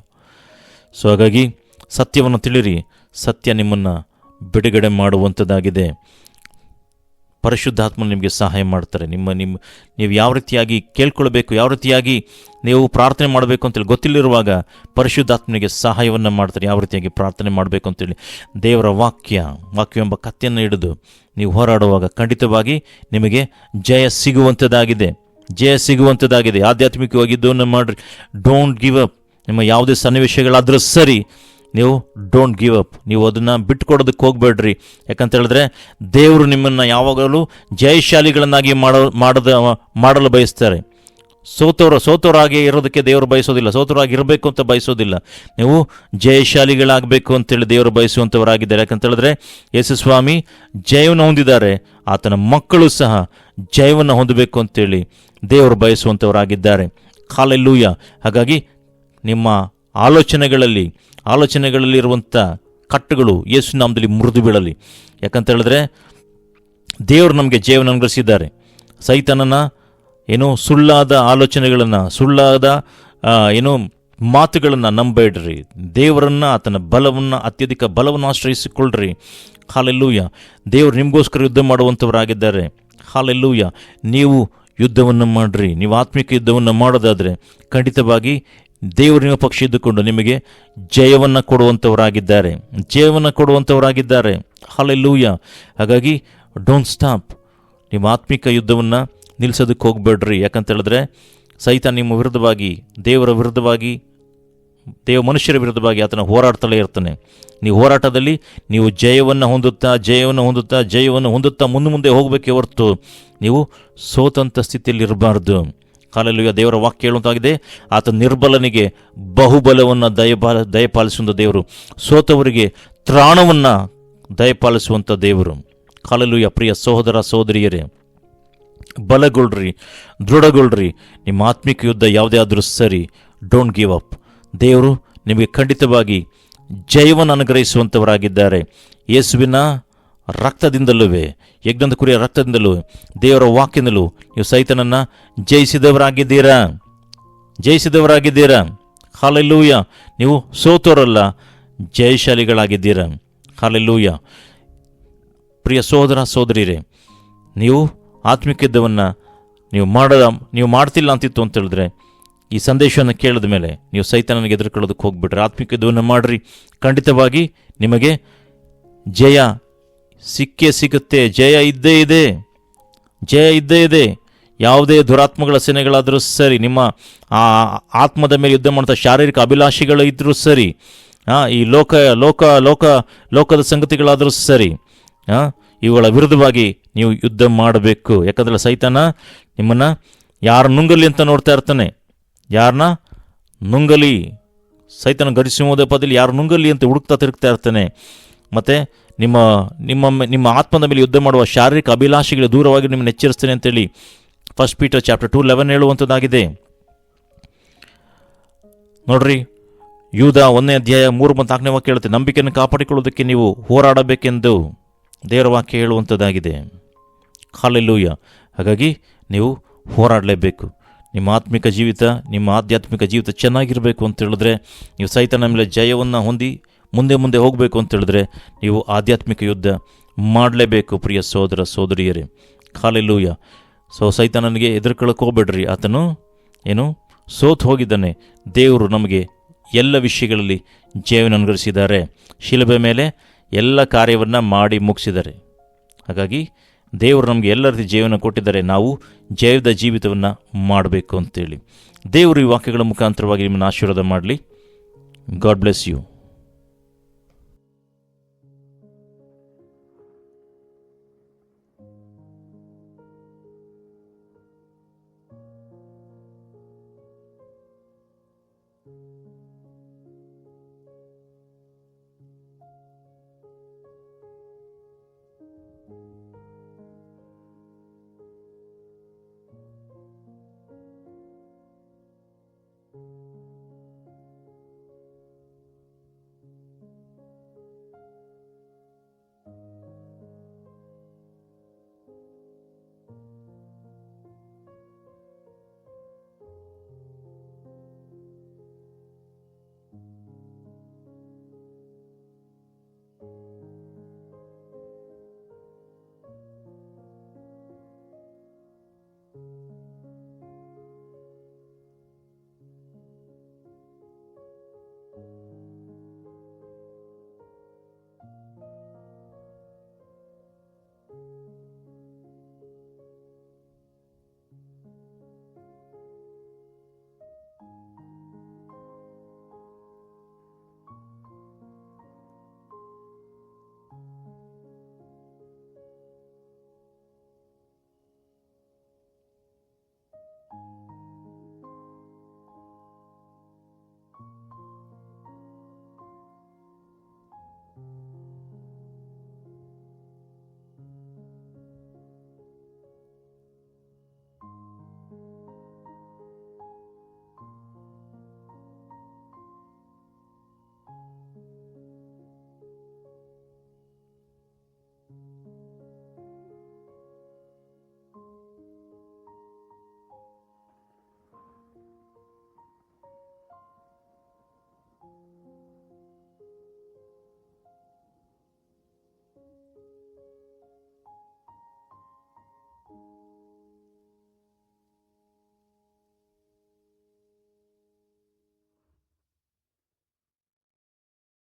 ಸೊ ಹಾಗಾಗಿ ಸತ್ಯವನ್ನು ತಿಳಿರಿ, ಸತ್ಯ ನಿಮ್ಮನ್ನು ಬಿಡುಗಡೆ ಮಾಡುವಂಥದ್ದಾಗಿದೆ. ಪರಿಶುದ್ಧಾತ್ಮ ನಿಮಗೆ ಸಹಾಯ ಮಾಡ್ತಾರೆ. ನಿಮ್ಮ ನಿಮ್ಮ, ನೀವು ಯಾವ ರೀತಿಯಾಗಿ ಕೇಳ್ಕೊಳ್ಬೇಕು, ಯಾವ ರೀತಿಯಾಗಿ ನೀವು ಪ್ರಾರ್ಥನೆ ಮಾಡಬೇಕು ಅಂತೇಳಿ ಗೊತ್ತಿಲ್ಲಿರುವಾಗ ಪರಿಶುದ್ಧಾತ್ಮನಿಗೆ ಸಹಾಯವನ್ನು ಮಾಡ್ತಾರೆ. ಯಾವ ರೀತಿಯಾಗಿ ಪ್ರಾರ್ಥನೆ ಮಾಡಬೇಕು ಅಂತೇಳಿ. ದೇವರ ವಾಕ್ಯ, ವಾಕ್ಯವೆಂಬ ಕತ್ತೆಯನ್ನು ಹಿಡಿದು ನೀವು ಹೋರಾಡುವಾಗ ಖಂಡಿತವಾಗಿ ನಿಮಗೆ ಜಯ ಸಿಗುವಂಥದ್ದಾಗಿದೆ. ಜಯ ಸಿಗುವಂಥದ್ದಾಗಿದೆ. ಆಧ್ಯಾತ್ಮಿಕವಾಗಿದ್ದನ್ನು ಮಾಡಿರಿ. ಡೋಂಟ್ ಗಿವ್ ಅಪ್ ನಿಮ್ಮ ಯಾವುದೇ ಸನ್ನಿವೇಶಗಳಾದರೂ ಸರಿ ನೀವು ಡೋಂಟ್ ಗಿವ್ ಅಪ್ ನೀವು ಅದನ್ನು ಬಿಟ್ಕೊಡೋದಕ್ಕೆ ಹೋಗಬೇಡ್ರಿ. ಯಾಕಂತ ಹೇಳಿದ್ರೆ ದೇವರು ನಿಮ್ಮನ್ನು ಯಾವಾಗಲೂ ಜಯಶಾಲಿಗಳನ್ನಾಗಿ ಮಾಡೋ, ಮಾಡದ, ಮಾಡಲು ಬಯಸ್ತಾರೆ. ಸೋತೋರ ಸೋತವರಾಗಿ ಇರೋದಕ್ಕೆ ದೇವರು ಬಯಸೋದಿಲ್ಲ. ಸೋತೋರಾಗಿ ಇರಬೇಕು ಅಂತ ಬಯಸೋದಿಲ್ಲ. ನೀವು ಜಯಶಾಲಿಗಳಾಗಬೇಕು ಅಂತೇಳಿ ದೇವರು ಬಯಸುವಂಥವರಾಗಿದ್ದಾರೆ ಯಾಕಂತ ಹೇಳಿದ್ರೆ ಯೇಸು ಸ್ವಾಮಿ ಜಯವನ್ನು ಹೊಂದಿದ್ದಾರೆ. ಆತನ ಮಕ್ಕಳು ಸಹ ಜಯವನ್ನು ಹೊಂದಬೇಕು ಅಂತೇಳಿ ದೇವರು ಬಯಸುವಂಥವರಾಗಿದ್ದಾರೆ ಕಾಲೆಲ್ಲೂಯ ಹಾಗಾಗಿ ನಿಮ್ಮ ಆಲೋಚನೆಗಳಲ್ಲಿ, ಆಲೋಚನೆಗಳಲ್ಲಿರುವಂಥ ಕಟ್ಟುಗಳು ಯೇಸು ನಾಮದಲ್ಲಿ ಮುರಿದು ಬೀಳಲಿ. ಯಾಕಂತ ಹೇಳಿದ್ರೆ, ದೇವರು ನಮಗೆ ಜೀವನ ಅನುಗ್ರಹಿಸಿದ್ದಾರೆ. ಸೈತನನ ಏನೋ ಸುಳ್ಳಾದ ಆಲೋಚನೆಗಳನ್ನು, ಸುಳ್ಳಾದ ಏನೋ ಮಾತುಗಳನ್ನು ನಂಬೇಡ್ರಿ ದೇವರನ್ನು, ಆತನ ಬಲವನ್ನು, ಅತ್ಯಧಿಕ ಬಲವನ್ನು ಆಶ್ರಯಿಸಿಕೊಳ್ಳ್ರಿ. ಹಾಲೆಲ್ಲೂಯ್ಯ. ದೇವರು ನಿಮಗೋಸ್ಕರ ಯುದ್ಧ ಮಾಡುವಂಥವರಾಗಿದ್ದಾರೆ. ಹಾಲೆಲ್ಲೂಯ್ಯ. ನೀವು ಯುದ್ಧವನ್ನು ಮಾಡ್ರಿ. ನೀವು ಆತ್ಮಿಕ ಯುದ್ಧವನ್ನು ಮಾಡೋದಾದರೆ ಖಂಡಿತವಾಗಿ ದೇವರು ಪಕ್ಷ ಇದ್ದುಕೊಂಡು ನಿಮಗೆ ಜಯವನ್ನು ಕೊಡುವಂಥವರಾಗಿದ್ದಾರೆ ಜಯವನ್ನು ಕೊಡುವಂಥವರಾಗಿದ್ದಾರೆ ಹಲೆಲ್ಲೂಯ ಹಾಗಾಗಿ ಡೋಂಟ್ ಸ್ಟಾಪ್ ನಿಮ್ಮ ಆತ್ಮಿಕ ಯುದ್ಧವನ್ನು ನಿಲ್ಲಿಸೋದಕ್ಕೆ ಹೋಗಬೇಡ್ರಿ. ಯಾಕಂತ ಹೇಳಿದ್ರೆ ಸಹಿತ ನಿಮ್ಮ ವಿರುದ್ಧವಾಗಿ, ದೇವರ ವಿರುದ್ಧವಾಗಿ, ದೇವ ಮನುಷ್ಯರ ವಿರುದ್ಧವಾಗಿ ಆತನ ಹೋರಾಡ್ತಲೇ ಇರ್ತಾನೆ. ನೀವು ಹೋರಾಟದಲ್ಲಿ ನೀವು ಜಯವನ್ನು ಹೊಂದುತ್ತಾ ಜಯವನ್ನು ಹೊಂದುತ್ತಾ ಜಯವನ್ನು ಹೊಂದುತ್ತಾ ಮುಂದೆ ಮುಂದೆ ಹೋಗಬೇಕೇ ಹೊರತು ನೀವು ಸೋತಂಥ ಸ್ಥಿತಿಯಲ್ಲಿ ಇರಬಾರ್ದು ಕಾಲಲ್ಲಿ ದೇವರ ವಾಕ್ಯ ಹೇಳುವಂತಾಗಿದೆ ಆತ ನಿರ್ಬಲನಿಗೆ ಬಹುಬಲವನ್ನು ದಯಪಾಲ ದಯಪಾಲಿಸುವಂಥ ದೇವರು. ಸೋತವರಿಗೆ ತ್ರಾಣವನ್ನು ದಯಪಾಲಿಸುವಂಥ ದೇವರು. ಕಾಲಲ್ಲುಯ ಪ್ರಿಯ ಸಹೋದರ, ಸಹೋದರಿಯರೇ, ಬಲಗೊಳ್ರಿ, ದೃಢಗೊಳ್ರಿ. ನಿಮ್ಮ ಆತ್ಮಿಕ ಯುದ್ಧ ಯಾವುದೇ ಆದರೂ ಸರಿ ಡೋಂಟ್ ಗಿವ್ ಅಪ್ ದೇವರು ನಿಮಗೆ ಖಂಡಿತವಾಗಿ ಜಯವನ್ನು ಅನುಗ್ರಹಿಸುವಂಥವರಾಗಿದ್ದಾರೆ ಯೇಸುವಿನ ರಕ್ತದಿಂದಲೂ ಯಜ್ಞದ ಕುರಿಯ ರಕ್ತದಿಂದಲೂ ದೇವರ ವಾಕ್ಯದಿಂದಲೂ ನೀವು ಸೈತನನ್ನು ಜಯಿಸಿದವರಾಗಿದ್ದೀರಾ? ಜಯಿಸಿದವರಾಗಿದ್ದೀರಾ? ಹಾಲೆಲ್ಲೂಯ. ನೀವು ಸೋತೋರಲ್ಲ, ಜಯಶಾಲಿಗಳಾಗಿದ್ದೀರಾ? ಹಾಲೆಲ್ಲೂಯ. ಪ್ರಿಯ ಸೋದರ ಸೋದರಿರೇ ನೀವು ಆತ್ಮಿಕ ಯುದ್ಧವನ್ನು ನೀವು ಮಾಡದ, ನೀವು ಮಾಡ್ತಿಲ್ಲ ಅಂತಿತ್ತು ಅಂತ ಹೇಳಿದ್ರೆ, ಈ ಸಂದೇಶವನ್ನು ಕೇಳಿದ ಮೇಲೆ ನೀವು ಸೈತನನಿಗೆ ಎದುರುಕೊಳ್ಳೋದಕ್ಕೆ ಹೋಗ್ಬಿಟ್ರೆ ಆತ್ಮಿಕ ಯುದ್ಧವನ್ನು ಮಾಡಿರಿ. ಖಂಡಿತವಾಗಿ ನಿಮಗೆ ಜಯ ಸಿಕ್ಕೇ ಸಿಗುತ್ತೆ, ಜಯ ಇದ್ದೇ ಇದೆ. ಜಯ ಇದ್ದೇ ಇದೆ. ಯಾವುದೇ ದುರಾತ್ಮಗಳ ಸೇನೆಗಳಾದರೂ ಸರಿ, ನಿಮ್ಮ ಆ ಆತ್ಮದ ಮೇಲೆ ಯುದ್ಧ ಮಾಡ್ತಾ ಶಾರೀರಿಕ ಅಭಿಲಾಷೆಗಳು ಇದ್ದರೂ ಸರಿ ಹಾಂ ಈ ಲೋಕ ಲೋಕ ಲೋಕ, ಲೋಕದ ಸಂಗತಿಗಳಾದರೂ ಸರಿ ಹಾಂ ಇವುಗಳ ವಿರುದ್ಧವಾಗಿ ನೀವು ಯುದ್ಧ ಮಾಡಬೇಕು. ಯಾಕಂದರೆ ಸೈತಾನ ನಿಮ್ಮನ್ನು ಯಾರು ನುಂಗಲಿ ಅಂತ ನೋಡ್ತಾ ಇರ್ತಾನೆ. ಯಾರನ್ನ ನುಂಗಲಿ. ಸೈತನ ಗಡಿಸುವುದೇ ಪದದಲ್ಲಿ ಯಾರು ನುಂಗಲಿ ಅಂತ ಹುಡುಕ್ತಾ ತಿರುಗ್ತಾ ಇರ್ತಾನೆ. ಮತ್ತು ನಿಮ್ಮ ನಿಮ್ಮ ನಿಮ್ಮ ಆತ್ಮದ ಮೇಲೆ ಯುದ್ಧ ಮಾಡುವ ಶಾರೀರಿಕ ಅಭಿಲಾಷೆಗಳ ದೂರವಾಗಿ ನಿಮ್ಮನ್ನು ಎಚ್ಚರಿಸ್ತೇನೆ ಅಂತೇಳಿ first Peter chapter two eleven ಹೇಳುವಂಥದ್ದಾಗಿದೆ. ನೋಡ್ರಿ, ಯೂದ ಒಂದನೇ ಅಧ್ಯಾಯ ಮೂರು ಮತ್ತು ನಾಲ್ಕನೇ ವಾಕ್ಯ ಹೇಳುತ್ತೆ, ನಂಬಿಕೆಯನ್ನು ಕಾಪಾಡಿಕೊಳ್ಳೋದಕ್ಕೆ ನೀವು ಹೋರಾಡಬೇಕೆಂದು ದೇವರ ವಾಕ್ಯ ಹೇಳುವಂಥದ್ದಾಗಿದೆ. ಹಾಲೆಲ್ಲೂಯ ಹಾಗಾಗಿ ನೀವು ಹೋರಾಡಲೇಬೇಕು. ನಿಮ್ಮ ಆತ್ಮಿಕ ಜೀವಿತ, ನಿಮ್ಮ ಆಧ್ಯಾತ್ಮಿಕ ಜೀವಿತ ಚೆನ್ನಾಗಿರಬೇಕು ಅಂತ ಹೇಳಿದ್ರೆ, ನೀವು ಸೈತನ ಮೇಲೆ ಜಯವನ್ನು ಹೊಂದಿ ಮುಂದೆ ಮುಂದೆ ಹೋಗಬೇಕು ಅಂತ ಹೇಳಿದ್ರೆ ನೀವು ಆಧ್ಯಾತ್ಮಿಕ ಯುದ್ಧ ಮಾಡಲೇಬೇಕು, ಪ್ರಿಯ ಸೋದರ ಸೋದರಿಯರೇ. ಹಾಲೆಲ್ಲೂಯ ಸೊ ಸಹಿತ ನನಗೆ ಹೋಗ್ಬೇಡ್ರಿ. ಆತನು ಏನು? ಸೋತು ಹೋಗಿದ್ದಾನೆ. ದೇವರು ನಮಗೆ ಎಲ್ಲ ವಿಷಯಗಳಲ್ಲಿ ಜಯವನ್ನು ಅನುಗ್ರಹಿಸಿದ್ದಾರೆ. ಶಿಲಭೆ ಮೇಲೆ ಎಲ್ಲ ಕಾರ್ಯವನ್ನು ಮಾಡಿ ಮುಗಿಸಿದ್ದಾರೆ. ಹಾಗಾಗಿ ದೇವರು ನಮಗೆ ಎಲ್ಲ ರೀತಿ ಜೀವನ ಕೊಟ್ಟಿದ್ದಾರೆ. ನಾವು ಜೈವದ ಜೀವಿತವನ್ನು ಮಾಡಬೇಕು ಅಂತೇಳಿ. ದೇವರು ಈ ವಾಕ್ಯಗಳ ಮುಖಾಂತರವಾಗಿ ನಿಮ್ಮನ್ನು ಆಶೀರ್ವಾದ ಮಾಡಲಿ. God bless you